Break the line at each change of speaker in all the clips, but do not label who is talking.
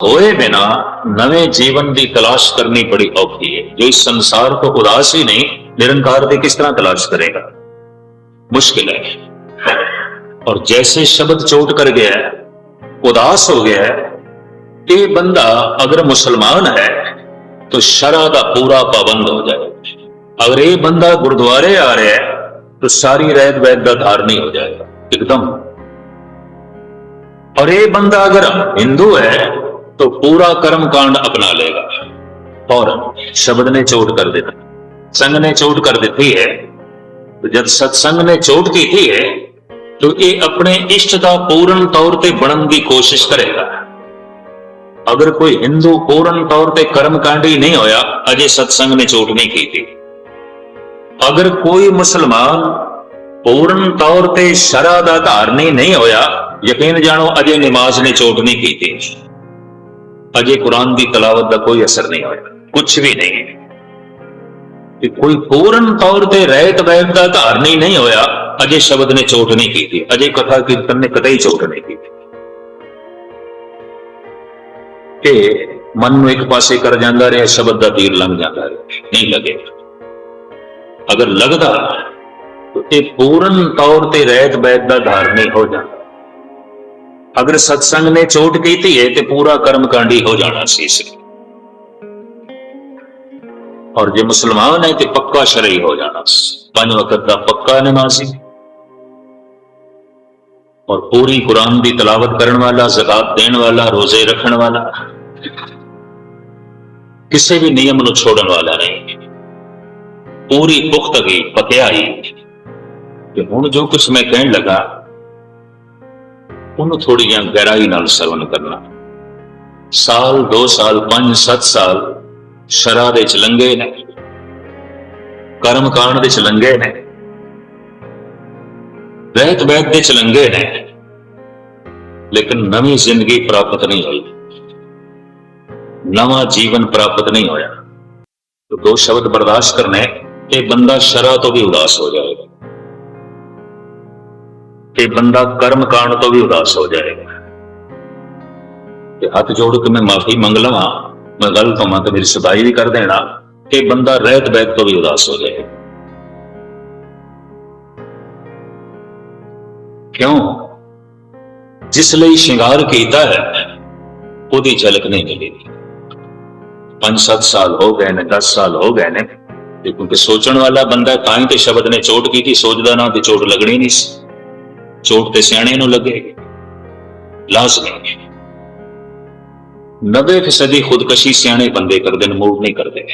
होए बिना नवे जीवन की तलाश करनी बड़ी औखी है। जो इस संसार को उदास ही नहीं, निरंकार की किस तरह तलाश करेगा? मुश्किल है। और जैसे शब्द चोट कर गया है, उदास हो गया है ये बंदा अगर मुसलमान है तो शरा का पूरा पाबंद हो जाए। अगर ये बंदा गुरुद्वारे आ रहा है तो सारी रैत वैद का धारणी हो जाएगा। एकदम। और ये बंदा अगर हिंदू है तो पूरा कर्म कांड अपना लेगा और शब्द ने चोट कर देना संघ ने चोट कर दी है तो जब सत्संग ने चोट की थी है तो ये अपने इष्ट का पूर्ण तौर पे बनन की कोशिश करेगा अगर कोई हिंदू पूर्ण तौर पे कर्मकांडी नहीं होया अजय सत्संग ने चोट नहीं की थी अगर कोई मुसलमान पूर्ण तौर पे शरा का धारणी नहीं होया यकीन जानो अजय नमाज ने चोट नहीं की थी ਅਜੇ ਕੁਰਾਨ ਦੀ ਤਲਾਵਤ ਦਾ ਕੋਈ ਅਸਰ ਨਹੀਂ ਹੋਇਆ ਕੁਝ ਵੀ ਨਹੀਂ। ਤੇ ਕੋਈ ਪੂਰਨ ਤੌਰ ਤੇ ਰਹਿਤ ਵੈਦ ਦਾ ਧਾਰਨ ਹੀ ਨਹੀਂ ਹੋਇਆ, ਅਜੇ ਸ਼ਬਦ ਨੇ ਚੋਟ ਨਹੀਂ ਕੀਤੀ, ਅਜੇ ਕਥਾ ਕੀਰਤਨ ਨੇ ਕਦੇ ਚੋਟ ਨਹੀਂ ਕੀਤੀ। ਕਿ ਮਨ ਨੂੰ ਇੱਕ ਪਾਸੇ ਕਰ ਜਾਂਦਾ ਰਿਹਾ, ਸ਼ਬਦ ਦਾ ਤੀਰ ਲੰਘ ਜਾਂਦਾ ਰਿਹਾ, ਨਹੀਂ ਲੱਗੇ। ਅਗਰ ਲੱਗਦਾ, ਤੇ ਪੂਰਨ ਤੌਰ ਤੇ ਰਹਿਤ ਬੈਤ ਦਾ ਧਾਰਨੀ ਹੋ ਜਾਂਦਾ। ਅਗਰ ਸਤਸੰਗ ਨੇ ਚੋਟ ਕੀਤੀ ਹੈ ਤੇ ਪੂਰਾ ਕਰਮ ਕਾਂਡੀ ਹੋ ਜਾਣਾ ਸੀ ਇਸ ਔਰ ਜੇ ਮੁਸਲਮਾਨ ਹੈ ਤੇ ਪੱਕਾ ਸ਼ਰਈ ਹੋ ਜਾਣਾ ਸੀ। ਪੰਜ ਵਕਤ ਦਾ ਪੱਕਾ ਨਮਾਜ਼ੀ ਔਰ ਪੂਰੀ ਕੁਰਾਨ ਦੀ ਤਲਾਵਤ ਕਰਨ ਵਾਲਾ, ਜ਼ਕਾਤ ਦੇਣ ਵਾਲਾ, ਰੋਜ਼ੇ ਰੱਖਣ ਵਾਲਾ, ਕਿਸੇ ਵੀ ਨਿਯਮ ਨੂੰ ਛੋੜਨ ਵਾਲਾ ਨਹੀਂ। ਪੂਰੀ ਪੁਖਤਗੀ ਪਕਿਆਈ। ਤੇ ਹੁਣ ਜੋ ਕੁਛ ਮੈਂ ਕਹਿਣ ਲੱਗਾ ਉਹਨੂੰ ਥੋੜੀ ਜਿਹੀ ਗਹਿਰਾਈ ਨਾਲ ਸਰਵਨ ਕਰਨਾ। ਸਾਲ 2 ਸਾਲ 5 7 ਸਾਲ ਸ਼ਰਾ ਦੇ ਚ ਲੰਗੇ ਨੇ। ਕਰਮ ਕਾਂਡ ਦੇ ਚ ਲੰਗੇ ਨੇ। ਵੈਤ ਵੈਤ ਦੇ ਚ ਲੰਗੇ ਨੇ। ਲੇਕਿਨ ਨਵੀਂ ਜ਼ਿੰਦਗੀ ਪ੍ਰਾਪਤ ਨਹੀਂ ਹੋਈ। ਨਵਾਂ ਜੀਵਨ ਪ੍ਰਾਪਤ ਨਹੀਂ ਹੋਇਆ। ਤੋ ਦੋ ਸ਼ਬਦ ਬਰਦਾਸ਼ਤ ਕਰਨੇ ਤੇ ਬੰਦਾ ਸ਼ਰਾ ਤੋਂ ਵੀ ਉਦਾਸ ਹੋ ਜਾਏ। ये बंदा कर्म कांड तो भी उदास हो जाएगा ते हथ जोड़ के मैं माफी मंग लवा मैं गलत होवा तो मेरी सफाई भी कर देना ये बंदा रहत बैत तो भी उदास हो जाएगा ਕਿਉਂ ਜਿਸ ਲਈ ਸ਼ਿੰਗਾਰ ਕੀਤਾ ਹੈ ਉਹਦੀ ਝਲਕ ਨਹੀਂ ਮਿਲੇਗੀ 5-7 ਸਾਲ ਹੋ ਗਏ ਨੇ 10 ਸਾਲ ਹੋ ਗਏ ਨੇ ਤੇ ਕਿਉਂਕਿ ਸੋਚਣ ਵਾਲਾ ਬੰਦਾ ਤਾਂ ਹੀ ਤੇ ਸ਼ਬਦ ਨੇ ਚੋਟ ਕੀਤੀ ਸੋਚਦਾ ਨਾ ਤੇ ਚੋਟ ਲੱਗਣੀ ਨਹੀਂ ਸੀ ਚੋਟ ਤੇ ਸਿਆਣੇ ਨੂੰ ਲੱਗੇਗੀ ਲਾਜ਼ਮੀ। 90% ਖੁਦਕਸ਼ੀ ਸਿਆਣੇ ਬੰਦੇ ਕਰਦੇ ਨੇ ਮੂਵ ਨਹੀਂ ਕਰਦੇ।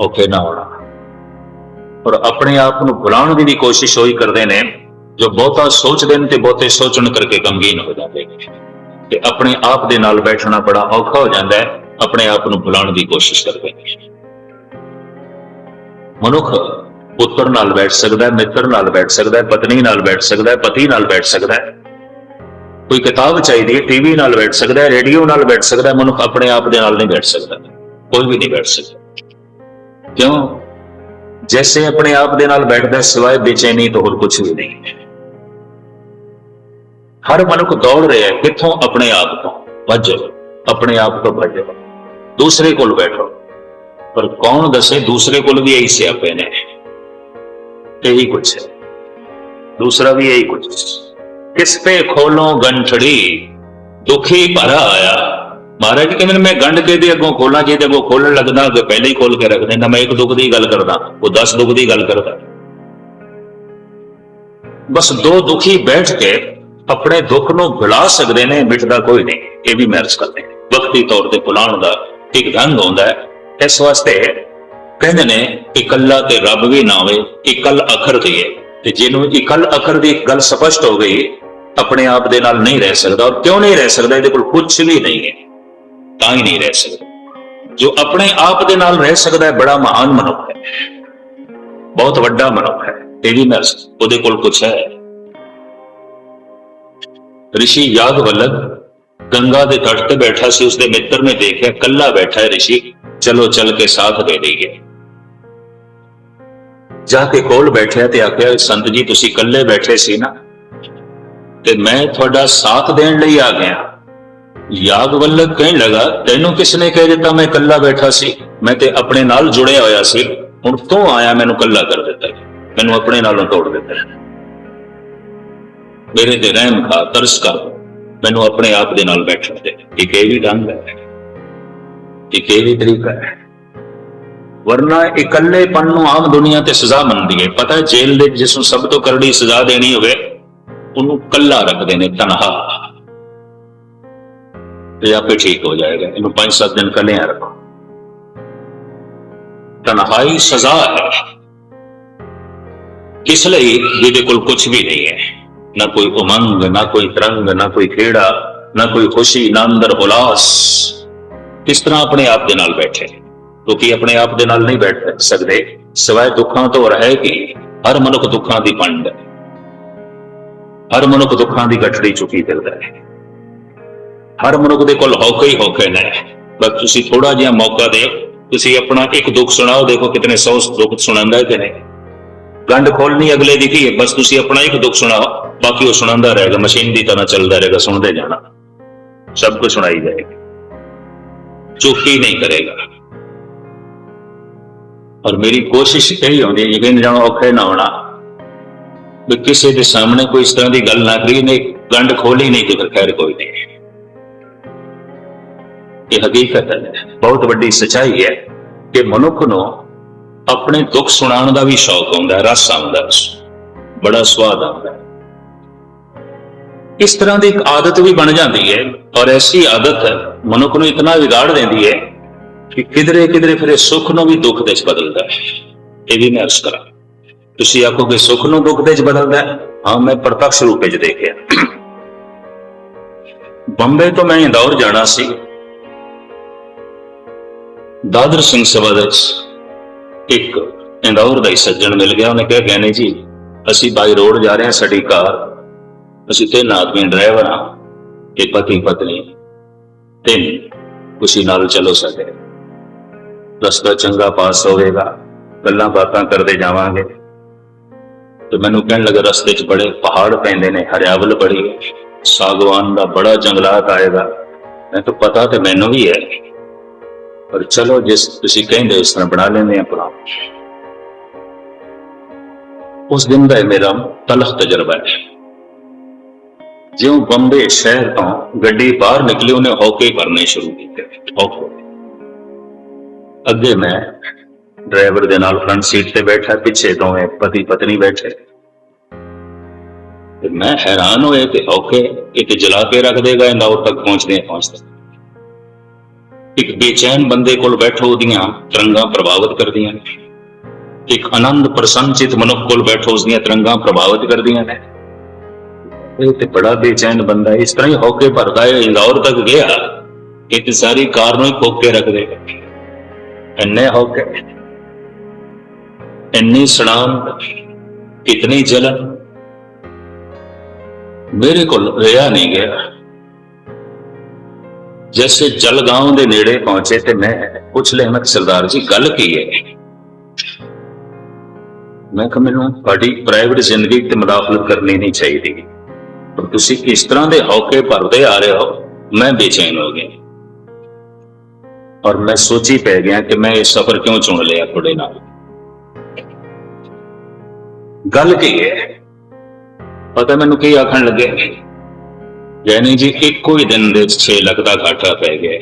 ਔਖੇ ਨਾ ਹੋਣਾ। ਪਰ ਆਪਣੇ ਆਪ ਨੂੰ ਬੁਲਾਉਣ ਦੀ ਵੀ ਕੋਸ਼ਿਸ਼ ਹੋਈ ਕਰਦੇ ਨੇ, ਜੋ ਬਹੁਤਾ ਸੋਚਦੇ ਨੇ ਤੇ ਬਹੁਤੇ ਸੋਚਣ ਕਰਕੇ ਗਮਗੀਨ ਹੋ ਜਾਂਦੇ ਨੇ। ਤੇ ਆਪਣੇ ਆਪ ਦੇ ਨਾਲ ਬੈਠਣਾ ਬੜਾ ਔਖਾ ਹੋ ਜਾਂਦਾ ਹੈ, ਆਪਣੇ ਆਪ ਨੂੰ ਬੁਲਾਉਣ ਦੀ ਕੋਸ਼ਿਸ਼ ਕਰਦੇ ਨੇ। ਮਨੁੱਖ ਪੁੱਤਰ ਨਾਲ ਬੈਠ ਸਕਦਾ ਹੈ, ਮਿੱਤਰ ਨਾਲ ਬੈਠ ਸਕਦਾ ਹੈ, ਪਤਨੀ ਨਾਲ ਬੈਠ ਸਕਦਾ ਹੈ, ਪਤੀ ਨਾਲ ਬੈਠ ਸਕਦਾ ਹੈ। ਕੋਈ ਕਿਤਾਬ ਚਾਹੀਦੀ ਹੈ, ਟੀਵੀ ਨਾਲ ਬੈਠ ਸਕਦਾ ਹੈ, ਰੇਡੀਓ ਨਾਲ ਬੈਠ ਸਕਦਾ ਹੈ, ਮਨੁੱਖ ਆਪਣੇ ਆਪ ਦੇ ਨਾਲ ਨਹੀਂ ਬੈਠ ਸਕਦਾ। ਕੋਈ ਵੀ ਨਹੀਂ ਬੈਠ ਸਕਦਾ। ਕਿਉਂ? ਜੈਸੇ ਆਪਣੇ ਆਪ ਦੇ ਨਾਲ ਬੈਠਦਾ ਸਿਵਾਏ ਬੇਚੈਨੀ ਤੋਂ ਹੋਰ ਕੁਝ ਵੀ ਨਹੀਂ। ਹਰ ਮਨੁੱਖ ਦੌੜ ਰਿਹਾ ਹੈ, ਕਿੱਥੋਂ? ਆਪਣੇ ਆਪ ਤੋਂ। ਭੱਜੋ ਆਪਣੇ ਆਪ ਤੋਂ ਭੱਜੋ ਦੂਸਰੇ ਕੋਲ ਬੈਠੋ। ਪਰ ਕੌਣ ਦੱਸੇ, ਦੂਸਰੇ ਕੋਲ ਵੀ ਇਹੀ ਸਿਆਪੇ ਨੇ। ਇਹੀ ਕੁਛ ਹੈ। ਦੂਸਰਾ ਵੀ ਇਹੀ ਕੁਛ ਕਿਸ ਪੇ ਖੋਲੋਂ ਗੰਠੜੀ ਦੁਖੀ ਭਰਾ ਆਇਆ। ਮਹਾਰਾਜ ਕਹਿੰਦੇ ਨੇ, ਮੈਂ ਗੰਢ ਕੇ ਦੇ ਅੱਗੋਂ ਖੋਲਾਂ, ਜੇ ਤੇ ਅੱਗੋਂ ਖੋਲਣ ਲੱਗਦਾ ਕਿ ਪਹਿਲੇ ਹੀ ਖੋਲ ਕੇ ਰੱਖ ਦਿੰਦਾ। ਮੈਂ ਇੱਕ ਦੁੱਖ ਦੀ ਗੱਲ ਕਰਦਾ, ਉਹ 10 ਦੁੱਖ ਦੀ ਗੱਲ ਕਰਦਾ। ਬਸ ਦੋ ਦੁਖੀ ਬੈਠ ਕੇ ਆਪਣੇ ਦੁੱਖ ਨੂੰ ਭੁਲਾ ਸਕਦੇ ਨੇ, ਮਿਟਦਾ ਕੋਈ ਨਹੀਂ। ਇਹ ਵੀ ਮੈਰਜ ਕਰਦੇ ਵਕਤੀ ਤੌਰ ਤੇ ਭੁਲਾਉਣ ਦਾ ਇੱਕ ਰੰਗ ਹੁੰਦਾ ਹੈ। ਇਸ ਵਾਸਤੇ ਕਹਿੰਦੇ ਨੇ ਕਿ ਇਕੱਲਾ ਤੇ ਰੱਬ ਵੀ ਨਾ ਹੋਵੇ ਇਕੱਲ ਅਖਰ ਦੀ ਹੈ ਤੇ ਜਿਹਨੂੰ ਇਕੱਲ ਅਖਰ ਦੀ ਇੱਕ ਗੱਲ ਸਪਸ਼ਟ ਹੋ ਗਈ ਆਪਣੇ ਆਪ ਦੇ ਨਾਲ ਨਹੀਂ ਰਹਿ ਸਕਦਾ ਔਰ ਕਿਉਂ ਨਹੀਂ ਰਹਿ ਸਕਦਾ ਇਹਦੇ ਕੋਲ ਕੁਝ ਵੀ ਨਹੀਂ ਹੈ ਤਾਂ ਹੀ ਨਹੀਂ ਰਹਿ ਸਕਦਾ ਜੋ ਆਪਣੇ ਆਪ ਦੇ ਨਾਲ ਰਹਿ ਸਕਦਾ ਹੈ ਬੜਾ ਮਹਾਨ ਮਨੁੱਖ ਹੈ ਬਹੁਤ ਵੱਡਾ ਮਨੁੱਖ ਹੈ ਇਹ ਵੀ ਮੈਰਜ ਉਹਦੇ ਕੋਲ ਕੁਝ ਹੈ ऋषि यागवल्लभ गंगा ਦੇ ਤਟ ਤੇ ਬੈਠਾ ਸੀ ਉਸਦੇ ਮਿੱਤਰ ਨੇ ਦੇਖਿਆ ਕੱਲਾ ਬੈਠਾ ਹੈ ऋषि ਚਲੋ ਚੱਲ ਕੇ ਸਾਥ ਦੇ ਦੇਈਏ ਜਾ ਕੇ ਕੋਲ ਬੈਠਿਆ ਤੇ ਆਖਿਆ, ਸੰਤ ਜੀ, ਤੁਸੀਂ ਇਕੱਲੇ ਬੈਠੇ ਸੀ ਨਾ? ਤੇ ਮੈਂ ਤੁਹਾਡਾ ਸਾਥ ਦੇਣ ਲਈ ਆ ਗਿਆ। ਯਾਗਵੱਲਭ ਕਹਿਣ ਲੱਗਾ, ਤੈਨੂੰ ਕਿਸ ਨੇ ਕਹਿ ਦਿੱਤਾ ਮੈਂ ਇਕੱਲਾ ਬੈਠਾ ਸੀ? ਮੈਂ ਤੇ ਆਪਣੇ ਨਾਲ ਜੁੜਿਆ ਹੋਇਆ ਸੀ। ਹੁਣ ਤੂੰ ਆਇਆ, ਮੈਨੂੰ ਇਕੱਲਾ ਕਰ ਦਿੱਤਾ ਮੈਨੂੰ ਆਪਣੇ ਨਾਲੋਂ ਤੋੜ ਦਿੱਤਾ ਮੇਰੇ ਤੇ ਰਹਿਮ ਖਾ, ਤਰਸ ਕਰ ਮੈਨੂੰ ਆਪਣੇ ਆਪ ਦੇ ਨਾਲ ਬੈਠਣ ਦੇ। ਇੱਕ ਇਹ ਵੀ ਢੰਗ ਹੈ। ਇੱਕ ਇਹ ਵੀ ਤਰੀਕਾ ਹੈ। ਵਰਨਾ ਇਕੱਲੇਪਨ ਨੂੰ ਆਮ ਦੁਨੀਆ ਤੇ ਸਜ਼ਾ ਮੰਨਦੀ ਹੈ। ਪਤਾ ਜੇਲ੍ਹ ਦੇ ਜਿਸ ਨੂੰ ਸਭ ਤੋਂ ਕਰੜੀ ਸਜ਼ਾ ਦੇਣੀ ਹੋਵੇ, ਉਹਨੂੰ ਕੱਲਾ ਰੱਖਦੇ ਨੇ ਤਨਹਾ। ਤੇ ਆਪੇ ਠੀਕ ਹੋ ਜਾਏਗਾ। ਇਹਨੂੰ 5-7 ਦਿਨ ਕੱਲਿਆਂ ਰੱਖੋ। ਤਨਹਾਈ ਸਜ਼ਾ ਹੈ। ਕਿਸ ਲਈ ਜਿਹਦੇ ਕੋਲ ਕੁਝ ਵੀ ਨਹੀਂ ਹੈ। ਨਾ ਕੋਈ ਉਮੰਗ, ਨਾ ਕੋਈ ਤਰੰਗ, ਨਾ ਕੋਈ ਖੇੜਾ, ਨਾ ਕੋਈ ਖੁਸ਼ੀ, ਨਾ ਅੰਦਰ ਉਲਾਸ। ਕਿਸ ਤਰ੍ਹਾਂ ਆਪਣੇ ਆਪ ਦੇ ਨਾਲ ਬੈਠੇ। ਕਿਉਂਕਿ ਆਪਣੇ ਆਪ ਦੇ ਨਾਲ ਨਹੀਂ ਬੈਠ ਸਕਦੇ। ਸਿਵਾਏ ਦੁੱਖਾਂ ਤੋਂ ਰਹੇ ਕਿ ਹਰ ਮਨੁੱਖ ਦੁੱਖਾਂ ਦੀ ਪੰਡ ਹੈ ਹਰ ਮਨੁੱਖ ਦੁੱਖਾਂ ਦੀ ਗੱਠੜੀ ਚੁੱਕੀ ਫਿਰਦਾ ਹੈ। ਹਰ ਮਨੁੱਖ ਦੇ ਕੋਲ ਹੌਕੇ ਹੀ ਹੌਕੇ ਨੇ। ਬਸ ਤੁਸੀਂ ਥੋੜਾ ਜਿਹਾ ਮੌਕਾ ਦਿਓ। ਤੁਸੀਂ ਆਪਣਾ ਇੱਕ ਦੁੱਖ ਸੁਣਾਓ। ਦੇਖੋ ਕਿਤਨੇ ਸੌ ਦੁੱਖ ਸੁਣਾਉਂਦਾ ਹੈ ਕਿ ਨਹੀਂ। ਗੰਢ ਖੋਲਣੀ ਅਗਲੇ ਦੀ ਕੀ ਬਸ ਤੁਸੀਂ ਆਪਣਾ ਇੱਕ ਦੁੱਖ ਸੁਣਾਓ। ਬਾਕੀ ਉਹ ਸੁਣਾਉਂਦਾ ਰਹੇਗਾ। ਮਸ਼ੀਨ ਦੀ ਤਰ੍ਹਾਂ ਚੱਲਦਾ ਰਹੇਗਾ। ਸੁਣਦੇ ਜਾਣਾ। ਸਭ ਕੁਝ ਸੁਣਾਈ ਜਾਏਗਾ। ਚੁੱਪੀ ਨਹੀਂ ਕਰੇਗਾ। ਔਰ ਮੇਰੀ ਕੋਸ਼ਿਸ਼ ਇਹੀ ਹੁੰਦੀ ਹੈ, ਯਕੀਨ ਜਾਣਾ, ਔਖੇ ਨਾ ਹੋਣਾ। ਵੀ ਕਿਸੇ ਦੇ ਸਾਹਮਣੇ ਕੋਈ ਇਸ ਤਰ੍ਹਾਂ ਦੀ ਗੱਲ ਨਾ ਕਰੀ ਨੇ ਗੰਢ ਖੋਲੀ ਨਹੀਂ ਤੇ ਫਿਰ ਖੈਰ ਕੋਈ ਨਹੀਂ। ਇਹ ਹਕੀਕਤ ਹੈ। ਬਹੁਤ ਵੱਡੀ ਸਚਾਈ ਹੈ ਕਿ ਮਨੁੱਖ ਨੂੰ ਆਪਣੇ ਦੁੱਖ ਸੁਣਾਉਣ ਦਾ ਵੀ ਸ਼ੌਕ ਹੁੰਦਾ ਹੈ, ਰਸ ਆਉਂਦਾ ਹੈ। ਬੜਾ ਸਵਾਦ ਆਉਂਦਾ ਹੈ। ਇਸ ਤਰ੍ਹਾਂ ਦੀ ਇੱਕ ਆਦਤ ਵੀ ਬਣ ਜਾਂਦੀ ਹੈ ਔਰ ਐਸੀ ਆਦਤ ਮਨੁੱਖ ਨੂੰ ਇਤਨਾ ਵਿਗਾੜ ਦਿੰਦੀ ਹੈ ਕਿ ਕਿਧਰੇ ਕਿਧਰੇ ਫਿਰ ਇਹ ਸੁੱਖ ਨੂੰ ਵੀ ਦੁੱਖ ਦੇ ਵਿੱਚ ਬਦਲਦਾ ਹੈ। ਇਹ ਵੀ ਮੈਂ ਅਰਜ਼ ਕਰਾਂ ਤੁਸੀਂ ਆਖੋਗੇ ਸੁੱਖ ਨੂੰ ਦੁੱਖ ਦੇ ਵਿੱਚ ਬਦਲਦਾ ਹੈ? ਹਾਂ, ਮੈਂ ਪ੍ਰਤੱਖ ਰੂਪ ਵਿੱਚ ਦੇਖਿਆ। ਬੰਬੇ ਤੋਂ ਮੈਂ ਇੰਦੌਰ ਜਾਣਾ ਸੀ। ਦਾਦਰ ਸਿੰਘ ਸਭਾ ਦੇ ਵਿੱਚ ਇੱਕ ਇੰਦੌਰ ਦਾ ਹੀ ਸੱਜਣ ਮਿਲ ਗਿਆ। ਉਹਨੇ ਕਿਹਾ ਗਿਆਨੀ ਜੀ, ਅਸੀਂ ਬਾਈ ਰੋਡ ਜਾ ਰਹੇ ਹਾਂ, ਸਾਡੀ ਕਾਰ। ਅਸੀਂ ਤਿੰਨ ਆਦਮੀ ਡਰਾਈਵਰ ਹਾਂ, ਇੱਕ ਪਤੀ ਪਤਨੀ, ਤਿੰਨ। ਤੁਸੀਂ ਨਾਲ ਚਲੋ ਸਾਡੇ। ਰਸਤਾ ਚੰਗਾ ਪਾਸ ਹੋਵੇਗਾ ਗੱਲਾਂ ਬਾਤਾਂ ਕਰਦੇ ਜਾਵਾਂਗੇ। ਤੇ ਮੈਨੂੰ ਕਹਿਣ ਲੱਗਾ ਰਸਤੇ 'ਚ ਬੜੇ ਪਹਾੜ ਪੈਂਦੇ ਨੇ ਹਰਿਆਵਲ ਬੜੀ ਹੈ, ਸਾਗਵਾਨ ਦਾ ਬੜਾ ਜੰਗਲਾਤ ਆਏਗਾ। ਮੈਂ ਤਾਂ ਪਤਾ ਤੇ ਮੈਨੂੰ ਵੀ ਹੈ। ਪਰ ਚਲੋ ਜਿਸ ਤੁਸੀਂ ਕਹਿੰਦੇ ਉਸ ਤਰ੍ਹਾਂ ਬਣਾ ਲੈਂਦੇ ਆ ਪਲਾਨ ਉਸ ਦਿਨ ਦਾ ਇਹ ਮੇਰਾ ਤਲਖ ਤਜਰਬਾ ਹੈ। ਜਿਉਂ ਬੰਬੇ ਸ਼ਹਿਰ ਤੋਂ ਗੱਡੀ ਬਾਹਰ ਨਿਕਲੀ ਉਹਨੇ ਹੌਕੇ ਕਰਨੇ ਸ਼ੁਰੂ ਕੀਤੇ। ਹੌਕੇ। ਅੱਗੇ ਮੈਂ ਡਰਾਈਵਰ ਦੇ ਨਾਲ ਫਰੰਟ ਸੀਟ ਤੇ ਬੈਠਾ, ਪਿੱਛੇ ਦੋਵੇਂ ਪਤੀ ਪਤਨੀ ਬੈਠੇ। ਤੇ ਮੈਂ ਹੈਰਾਨ ਹੋਇਆ ਕਿ ਹੌਕੇ ਇੱਕ ਜਲਾ ਕੇ ਰੱਖ ਦੇਗਾ ਇੰਦੌਰ ਤੱਕ ਪਹੁੰਚਦੇ ਪਹੁੰਚਦੇ ਇੱਕ ਬੇਚੈਨ ਬੰਦੇ ਕੋਲ ਬੈਠੋ, ਉਹਦੀਆਂ ਤਰੰਗਾਂ ਪ੍ਰਭਾਵਿਤ ਕਰਦੀਆਂ ਨੇ। ਇੱਕ ਆਨੰਦ ਪ੍ਰਸੰਚਿਤ ਮਨੁੱਖ ਕੋਲ ਬੈਠੋ ਉਸ ਦੀਆਂ ਤਰੰਗਾਂ ਪ੍ਰਭਾਵਿਤ ਕਰਦੀਆਂ ਨੇ। ਇਹ ਤੇ ਬੜਾ ਬੇਚੈਨ ਬੰਦਾ ਇਸ ਤਰ੍ਹਾਂ ਹੀ ਹੋ ਭਰਦਾ ਹੈ ਇੰਦੌਰ ਤੱਕ ਗਿਆ, ਇਹ ਤੇ ਸਾਰੀ ਕਾਰ ਨੂੰ ਹੀ ਖੋਕ ਕੇ ਰੱਖ ਦੇਗਾ। ਇੰਨੇ ਹੋ ਇੰਨੀ ਸੜਾਮ ਕਿਤਨੀ ਜਲਨ। ਮੇਰੇ ਕੋਲ ਰਿਹਾ ਨਹੀਂ ਗਿਆ। ਜੈਸੇ ਜਲਗਾਉਂ ਦੇ ਨੇੜੇ ਪਹੁੰਚੇ ਤੇ ਮੈਂ ਪੁੱਛ ਲਿਆ ਮੈਂ ਕਿਹਾ, ਸਰਦਾਰ ਜੀ ਗੱਲ ਕੀ ਹੈ? ਮੈਂ ਕਿਹਾ ਮੈਨੂੰ ਤੁਹਾਡੀ ਪ੍ਰਾਈਵੇਟ ਜ਼ਿੰਦਗੀ ਤੇ ਮੁਦਾਖਲਤ ਕਰਨੀ ਨਹੀਂ ਚਾਹੀਦੀ। ਪਰ ਤੁਸੀਂ ਇਸ ਤਰ੍ਹਾਂ ਦੇ ਹੌਕੇ ਭਰਦੇ ਆ ਰਹੇ ਹੋ? ਮੈਂ ਬੇਚੈਨ ਹੋ ਗਿਆ। ਔਰ ਮੈਂ ਸੋਚੀ ਪੈ ਗਿਆ ਕਿ ਮੈਂ ਇਹ ਸਫ਼ਰ ਕਿਉਂ ਚੁਣ ਲਿਆ ਤੁਹਾਡੇ ਨਾਲ। ਗੱਲ ਕੀ ਹੈ? ਪਤਾ ਮੈਨੂੰ ਕੀ ਆਖਣ ਲੱਗੇ? ਯਾਨੀ ਜੀ, ਇੱਕੋ ਹੀ ਦਿਨ ਦੇ 6 ਲੱਖ ਦਾ ਘਾਟਾ ਪੈ ਗਿਆ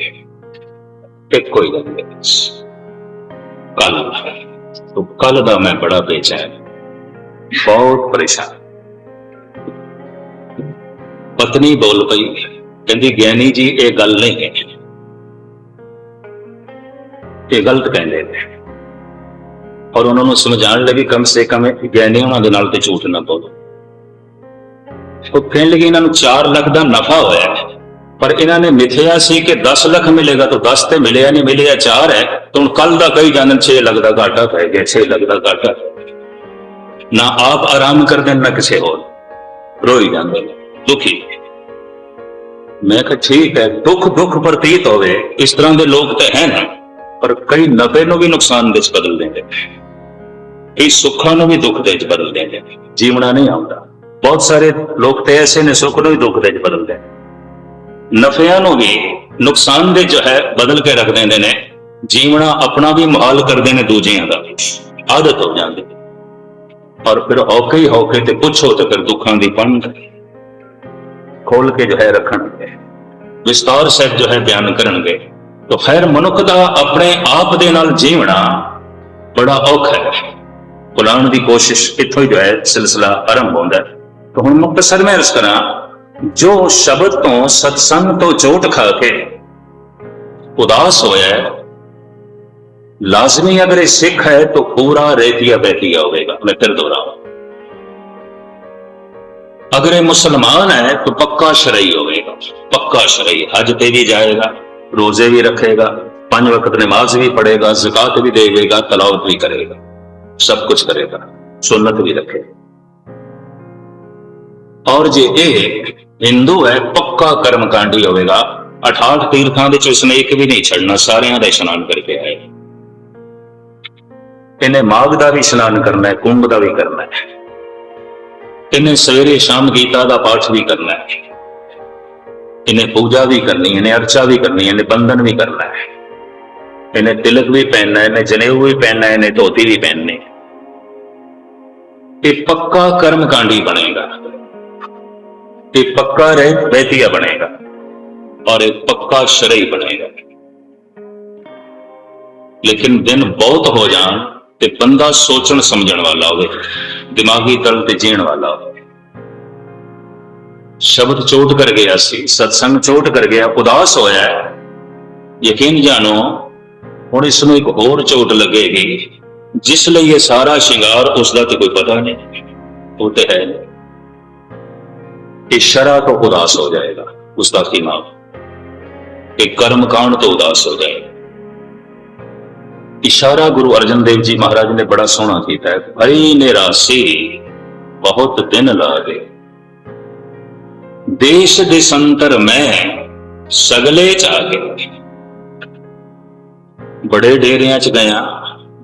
ਇੱਕੋ ਹੀ ਦਿਨ ਦੇ ਵਿੱਚ। ਕੱਲ ਤੋਂ ਕੱਲ ਦਾ ਮੈਂ ਬੜਾ ਬੇਚੈਨ, ਬਹੁਤ ਪਰੇਸ਼ਾਨ। ਪਤਨੀ ਬੋਲ ਪਈ, ਕਹਿੰਦੀ ਗਿਆਨੀ ਜੀ, ਇਹ ਗੱਲ ਨਹੀਂ ਹੈ। ਇਹ ਗਲਤ ਕਹਿੰਦੇ ਨੇ। ਔਰ ਉਹਨਾਂ ਨੂੰ ਸਮਝਾਉਣ ਲੱਗੀ ਕਮ ਸੇ ਕਮ ਗਿਆਨੀ ਉਹਨਾਂ ਦੇ ਨਾਲ ਤੇ ਝੂਠ ਨਾ ਬੋਲੋ। ਉਹ ਕਹਿਣ ਲੱਗੇ ਇਹਨਾਂ ਨੂੰ 4 ਲੱਖ ਦਾ ਨਫਾ ਹੋਇਆ ਹੈ। ਪਰ ਇਹਨਾਂ ਨੇ ਮਿਥਿਆ ਸੀ ਕਿ 10 ਲੱਖ ਮਿਲੇਗਾ ਤਾਂ 10 ਤੇ ਮਿਲਿਆ ਨਹੀਂ, ਮਿਲਿਆ 4 ਹੈ। ਤਾਂ ਹੁਣ ਕੱਲ ਦਾ ਕਈ ਜਾਣਨ 6 ਲੱਖ ਦਾ ਘਾਟਾ ਪੈ ਗਿਆ 6 ਲੱਖ ਦਾ ਘਾਟਾ। ਨਾ ਆਪ ਆਰਾਮ ਕਰਦੇ ਨਾ ਕਿਸੇ ਹੋਰ। ਰੋਈ ਜਾਂਦੇ ਨੇ, ਦੁਖੀ। ਮੈਂ ਕਿਹਾ, ਠੀਕ ਹੈ ਦੁੱਖ ਦੁੱਖ ਪ੍ਰਤੀਤ ਹੋਵੇ। ਇਸ ਤਰ੍ਹਾਂ ਦੇ ਲੋਕ ਤਾਂ ਹੈ ਨਾ। ਪਰ ਕਈ ਨਫੇ ਨੂੰ ਵੀ ਨੁਕਸਾਨ ਵਿੱਚ ਬਦਲ ਦਿੰਦੇ ਨੇ। ਕਈ ਸੁੱਖਾਂ ਨੂੰ ਵੀ ਦੁੱਖ ਦੇ ਵਿੱਚ ਬਦਲ ਦਿੰਦੇ ਨੇ। ਜੀਵਣਾ ਨਹੀਂ ਆਉਂਦਾ। ਬਹੁਤ ਸਾਰੇ ਲੋਕ ਤੇ ਐਸੇ ਨੇ ਸੁੱਖ ਨੂੰ ਵੀ ਦੁੱਖ ਦੇ ਵਿੱਚ ਬਦਲ ਨੇ। ਨਫਿਆਂ ਨੂੰ ਵੀ ਨੁਕਸਾਨ ਦੇ ਜੋ ਹੈ ਬਦਲ ਕੇ ਰੱਖ ਦਿੰਦੇ ਨੇ। ਜੀਵਣਾ ਆਪਣਾ ਵੀ ਮੁਹਾਲ ਕਰਦੇ ਨੇ ਦੂਜਿਆਂ ਦਾ। ਆਦਤ ਹੋ ਜਾਂਦੀ ਔਰ ਫਿਰ ਔਕੇ ਹੀ ਔਕੇ ਤੇ ਪੁੱਛੋ ਤੇ ਫਿਰ ਦੁੱਖਾਂ ਦੀ ਪੰਡ ਖੋਲ ਕੇ ਜੋ ਹੈ ਰੱਖਣਗੇ। ਵਿਸਤਾਰ ਸਹਿਤ ਜੋ ਹੈ ਬਿਆਨ ਕਰਨਗੇ। ਤਾਂ ਖੈਰ ਮਨੁੱਖ ਦਾ ਆਪਣੇ ਆਪ ਦੇ ਨਾਲ ਜੀਵਣਾ ਬੜਾ ਔਖਾ ਹੈ। ਬੁਲਾਉਣ ਦੀ ਕੋਸ਼ਿਸ਼ ਇੱਥੋਂ ਹੀ ਜੋ ਹੈ, ਸਿਲਸਿਲਾ ਆਰੰਭ ਹੁੰਦਾ ਹੈ। ਤਾਂ ਹੁਣ ਮੁਕਤਸਰ ਮੈਂ ਅਰਜ਼ ਕਰਾਂ, ਜੋ ਸ਼ਬਦ ਤੋਂ ਸਤਸੰਗ ਤੋਂ ਚੋਟ ਖਾ ਕੇ ਉਦਾਸ ਹੋਇਆ ਹੈ, ਲਾਜ਼ਮੀ ਅਗਰ ਇਹ ਸਿੱਖ ਹੈ ਤਾਂ ਪੂਰਾ ਰਹਿਤੀਆ ਬਹਿਤੀਆ ਹੋਵੇਗਾ, ਮੈਂ ਫਿਰ ਦੁਹਰਾਵਾਂ। ਅਗਰ ਇਹ ਮੁਸਲਮਾਨ ਹੈ ਤਾਂ ਪੱਕਾ ਸ਼ਰਈ ਹੋਵੇਗਾ, ਪੱਕਾ ਸ਼ਰਈ, ਹਜ ਤੇ ਵੀ ਜਾਏਗਾ। रोजे भी रखेगा पांच वक्त नमाज भी पढ़ेगा जक़ात भी देगा तलावत भी करेगा सब कुछ करेगा सुन्नत भी रखेगा और जे एक हिंदू है पक्का कर्मकांडी होगा अठाठ तीर्थां ਦੇ ਚ ਉਸਨੇ ਇੱਕ ਵੀ ਨਹੀਂ ਛੱਡਣਾ ਸਾਰਿਆਂ ਦਾ ਇਸ਼ਨਾਨ ਕਰਕੇ ਆਏਗਾ ਇਹਨੇ ਮਾਘ ਦਾ ਵੀ ਇਸ਼ਨਾਨ ਕਰਨਾ ਹੈ ਕੁੰਭ ਦਾ ਵੀ ਕਰਨਾ ਹੈ ਇਹਨੇ ਸਵੇਰੇ ਸ਼ਾਮ ਗੀਤਾ ਦਾ ਪਾਠ ਵੀ ਕਰਨਾ ਹੈ ਇਹਨੇ ਪੂਜਾ ਵੀ ਕਰਨੀ ਹੈ ਇਹਨੇ ਅਰਚਾ ਵੀ ਕਰਨੀ ਹੈ ਇਹਨੇ ਬੰਧਨ ਵੀ ਕਰਨਾ ਹੈ ਇਹਨੇ ਤਿਲਕ ਵੀ ਪਹਿਨਣਾ ਹੈ ਇਹਨੇ ਜਨੇਊ ਵੀ ਪਹਿਨਣਾ ਹੈ ਇਹਨੇ ਧੋਤੀ ਵੀ ਪਹਿਨਣੀ ਹੈ ਇਹ ਪੱਕਾ ਕਰਮਕਾਂਡੀ ਬਣੇਗਾ ਇਹ ਪੱਕਾ ਰਹਿ ਬੈਤੀਆ ਬਣੇਗਾ और एक पक्का शरई बनेगा लेकिन दिन बहुत हो जान ਤੇ ਬੰਦਾ ਸੋਚਣ ਸਮਝਣ ਵਾਲਾ ਹੋਵੇ ਦਿਮਾਗੀ ਤਲ ਤੇ ਜੀਣ ਵਾਲਾ ਹੋਵੇ ਸ਼ਬਦ ਚੋਟ ਕਰ ਗਿਆ ਸੀ, ਸਤਸੰਗ ਚੋਟ ਕਰ ਗਿਆ, ਉਦਾਸ ਹੋਇਆ ਹੈ। ਯਕੀਨ ਜਾਣੋ, ਹੁਣ ਇਸ ਨੂੰ ਇੱਕ ਹੋਰ ਚੋਟ ਲੱਗੇਗੀ, ਜਿਸ ਲਈ ਇਹ ਸਾਰਾ ਸ਼ਿੰਗਾਰ ਉਸ ਦਾ ਤੇ ਕੋਈ ਪਤਾ ਨਹੀਂ, ਉਹ ਤੇ ਹੈ ਇਹ ਤੋਂ ਉਦਾਸ ਹੋ ਜਾਏਗਾ, ਉਸ ਦਾ ਦਿਮਾਗ ਕਿ ਕਰਮ ਕਾਂਡ ਤੋਂ ਉਦਾਸ ਹੋ ਜਾਏਗਾ। ਇਸ਼ਾਰਾ ਗੁਰੂ ਅਰਜਨ ਦੇਵ ਜੀ ਮਹਾਰਾਜ ਨੇ ਬੜਾ ਸੋਹਣਾ ਕੀਤਾ ਹੈ ਭਈ ਨਿਰਾਸੀ, ਬਹੁਤ ਦਿਨ ਲਾਗੇ ਦੇਸ਼ ਦੇ ਸੰਤਰ ਮੈਂ ਸਗਲੇ ਚ ਆ ਚਾਗੇ ਬੜੇ ਡੇਰਿਆਂ ਚ ਗਿਆ,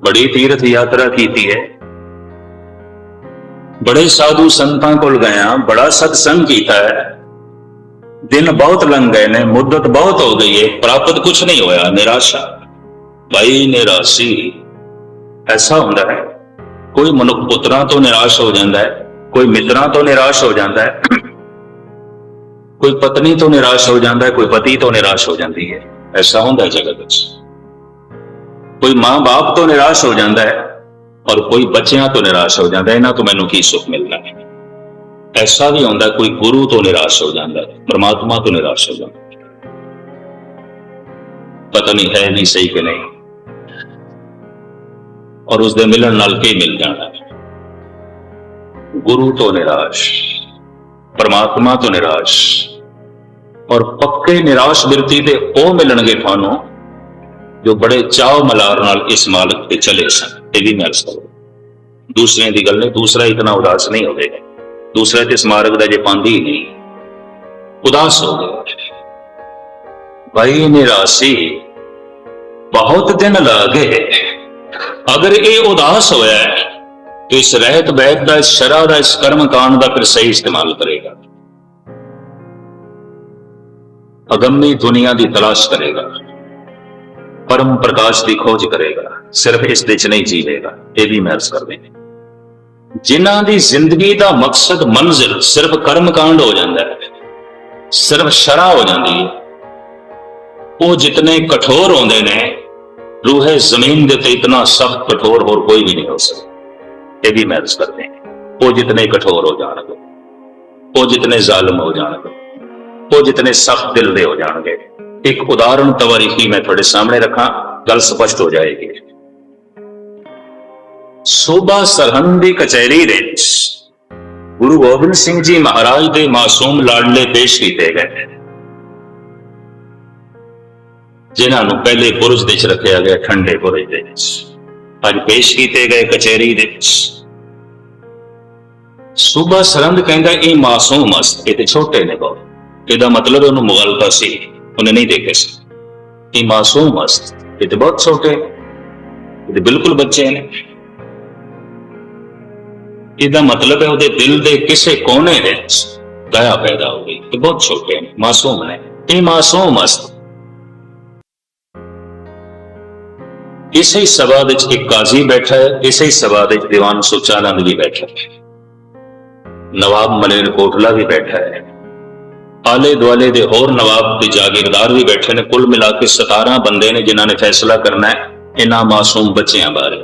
ਬੜੀ ਤੀਰਥ ਯਾਤਰਾ ਕੀਤੀ ਹੈ। ਬੜੇ ਸਾਧੂ ਸੰਤਾਂ ਕੋਲ ਗਿਆ, ਬੜਾ ਸਤਸੰਗ ਕੀਤਾ ਹੈ। ਦਿਨ ਬਹੁਤ ਲੰਘ ਗਏ ਨੇ, ਮੁੱਦਤ ਬਹੁਤ ਹੋ ਗਈ ਹੈ, ਪ੍ਰਾਪਤ ਕੁਝ ਨਹੀਂ ਹੋਇਆ, ਨਿਰਾਸ਼ਾ। ਭਾਈ ਨਿਰਾਸ਼ੀ, ਐਸਾ ਹੁੰਦਾ ਹੈ, ਕੋਈ ਮਨੁੱਖ ਪੁੱਤਰਾਂ ਤੋਂ ਨਿਰਾਸ਼ ਹੋ ਜਾਂਦਾ ਹੈ, ਕੋਈ ਮਿੱਤਰਾਂ ਤੋਂ ਨਿਰਾਸ਼ ਹੋ ਜਾਂਦਾ ਹੈ। ਕੋਈ ਪਤਨੀ ਤੋਂ ਨਿਰਾਸ਼ ਹੋ ਜਾਂਦਾ ਹੈ, ਕੋਈ ਪਤੀ ਤੋਂ ਨਿਰਾਸ਼ ਹੋ ਜਾਂਦੀ ਹੈ। ਐਸਾ ਹੁੰਦਾ ਹੈ ਜਗਤ ਵਿੱਚ। ਕੋਈ ਮਾਂ-ਬਾਪ ਤੋਂ ਨਿਰਾਸ਼ ਹੋ ਜਾਂਦਾ ਹੈ ਔਰ ਕੋਈ ਬੱਚਿਆਂ ਤੋਂ ਨਿਰਾਸ਼ ਹੋ ਜਾਂਦਾ ਇਹਨਾਂ ਤੋਂ ਮੈਨੂੰ ਕੀ ਸੁੱਖ ਮਿਲਦਾ ਹੈ? ਐਸਾ ਵੀ ਹੁੰਦਾ ਕੋਈ ਗੁਰੂ ਤੋਂ ਨਿਰਾਸ਼ ਹੋ ਜਾਂਦਾ ਹੈ, ਪਰਮਾਤਮਾ ਤੋਂ ਨਿਰਾਸ਼ ਹੋ ਜਾਂਦਾ ਹੈ। ਪਤਾ ਨਹੀਂ ਹੈ ਨਹੀਂ ਸਹੀ ਕਿ ਨਹੀਂ। ਔਰ ਉਸ ਦੇ ਮਿਲਣ ਨਾਲ ਕੀ ਮਿਲ ਜਾਣਾ ਗੁਰੂ ਤੋਂ ਨਿਰਾਸ਼, ਪਰਮਾਤਮਾ ਤੋਂ ਨਿਰਾਸ਼ ਔਰ ਪੱਕੇ ਨਿਰਾਸ਼ ਬਿਰਤੀ ਤੇ ਉਹ ਮਿਲਣਗੇ ਤੁਹਾਨੂੰ ਜੋ ਬੜੇ ਚਾਹ ਮਲਾਰ ਨਾਲ ਇਸ ਮਾਲਕ ਤੇ ਚਲੇ ਸਨ। ਇਹ ਵੀ ਮਿਲ ਸਕਦਾ ਦੂਸਰੇ ਦੀ ਗੱਲ ਨਹੀਂ, ਦੂਸਰਾ ਇਤਨਾ ਉਦਾਸ ਨਹੀਂ ਹੋਵੇਗਾ। ਦੂਸਰਾ ਤੇ ਇਸ ਸਮਾਰਗ ਦਾ ਜੇ ਪਾਉਂਦੀ ਨਹੀਂ, ਉਦਾਸ ਹੋ ਗਿਆ। ਭਾਈ ਨਿਰਾਸੀ ਬਹੁਤ ਦਿਨ ਲਾਗੇ ਅਗਰ ਇਹ ਉਦਾਸ ਹੋਇਆ ਇਸ ਰਹਿਤ ਬਹਿਤ ਦਾ, ਇਸ ਸ਼ਰਾ ਦਾ, ਇਸ ਕਰਮ ਕਾਂਡ ਦਾ ਫਿਰ ਸਹੀ ਇਸਤੇਮਾਲ ਕਰੇ। ਅਗੰਮੀ ਦੁਨੀਆ ਦੀ ਤਲਾਸ਼ ਕਰੇਗਾ। ਪਰਮ ਪ੍ਰਕਾਸ਼ ਦੀ ਖੋਜ ਕਰੇਗਾ। ਸਿਰਫ ਇਸ ਦੇ ਚ ਨਹੀਂ ਜੀਵੇਗਾ। ਇਹ ਵੀ ਮਹਿਰਸ ਕਰਦੇ ਨੇ ਜਿਨ੍ਹਾਂ ਦੀ ਜ਼ਿੰਦਗੀ ਦਾ ਮਕਸਦ ਮੰਜ਼ਿਲ ਸਿਰਫ ਕਰਮਕਾਂਡ ਹੋ ਜਾਂਦਾ ਹੈ, ਸਿਰਫ ਸ਼ਰਾ ਹੋ ਜਾਂਦੀ ਹੈ, ਉਹ ਜਿਤਨੇ ਕਠੋਰ ਹੁੰਦੇ ਨੇ, ਰੂਹੇ ਜ਼ਮੀਨ ਦੇ ਤੇ ਇਤਨਾ ਸਖਤ ਕਠੋਰ ਹੋਰ ਕੋਈ ਵੀ ਨਹੀਂ ਹੋ ਸਕਦਾ। ਇਹ ਵੀ ਮਹਿਰਸ ਕਰਦੇ ਨੇ ਉਹ ਜਿਤਨੇ ਕਠੋਰ ਹੋ ਜਾਣਗੇ ਉਹ ਜਿਤਨੇ ਜ਼ਾਲਮ ਹੋ ਜਾਣਗੇ ਉਹ ਜਿਤਨੇ ਸਖਤ ਦਿਲ ਦੇ ਹੋ ਜਾਣਗੇ। ਇੱਕ ਉਦਾਹਰਨ ਤਵਾਰੀਖੀ ਮੈਂ ਤੁਹਾਡੇ ਸਾਹਮਣੇ ਰੱਖਾਂ, ਗੱਲ ਸਪਸ਼ਟ ਹੋ ਜਾਏਗੀ। ਸੋਬਾ ਸਰਹੰਦ ਦੀ ਕਚਹਿਰੀ ਦੇ ਗੁਰੂ ਗੋਬਿੰਦ ਸਿੰਘ ਜੀ ਮਹਾਰਾਜ ਦੇ ਮਾਸੂਮ ਲਾਡਲੇ ਪੇਸ਼ ਕੀਤੇ ਗਏ। ਜਿਨ੍ਹਾਂ ਨੂੰ ਪਹਿਲੇ ਪੁਰਸ਼ ਦੇ ਚ ਰੱਖਿਆ ਗਿਆ ਠੰਡੇ ਪੁਰਸ਼ ਦੇ ਵਿੱਚ। ਅੱਜ ਪੇਸ਼ ਕੀਤੇ ਗਏ ਕਚਹਿਰੀ ਦੇ ਵਿੱਚ। ਸੂਬਾ ਸਰਹੰਦ ਕਹਿੰਦਾ, ਇਹ ਮਾਸੂਮ ਅਸ ਇਹ ਤੇ ਛੋਟੇ ਨੇ ਬਹੁਤ। ਇਹਦਾ ਮਤਲਬ ਉਹਨੂੰ ਮੁਗਲਤਾ ਸੀ, ਉਹਨੇ ਨਹੀਂ ਦੇਖੇ ਸੀ। ਇਹ ਮਾਸੂਮ ਅਸ ਇਹ ਤੇ ਬਹੁਤ ਛੋਟੇ ਇਹ ਤੇ ਬਿਲਕੁਲ ਬੱਚੇ ਨੇ। ਇਹਦਾ ਮਤਲਬ ਹੈ ਉਹਦੇ ਦਿਲ ਦੇ ਕਿਸੇ ਕੋਨੇ ਵਿੱਚ ਦਇਆ ਪੈਦਾ ਹੋ ਗਈ। ਤੇ ਬਹੁਤ ਛੋਟੇ ਨੇ, ਮਾਸੂਮ ਨੇ। ਇਹ ਮਾਸੂਮ ਅਸਤ ਇਸੇ ਹੀ ਸਭਾ ਵਿੱਚ ਇੱਕ ਕਾਜ਼ੀ ਬੈਠਾ ਹੈ, ਇਸੇ ਹੀ ਸਭਾ ਵਿੱਚ ਦੀਵਾਨ ਸੁਚਾਨੰਦ ਵੀ ਬੈਠਾ ਹੈ। ਨਵਾਬ ਮਲੇਰ ਕੋਟਲਾ ਵੀ ਬੈਠਾ ਹੈ। ਆਲੇ ਦੁਆਲੇ ਦੇ ਹੋਰ ਨਵਾਬ ਤੇ ਜਾਗੀਰਦਾਰ ਵੀ ਬੈਠੇ ਨੇ। ਕੁੱਲ ਮਿਲਾ ਕੇ 17 ਬੰਦੇ ਨੇ ਜਿਨ੍ਹਾਂ ਨੇ ਫੈਸਲਾ ਕਰਨਾ ਹੈ ਇਹਨਾਂ ਮਾਸੂਮ ਬੱਚਿਆਂ ਬਾਰੇ।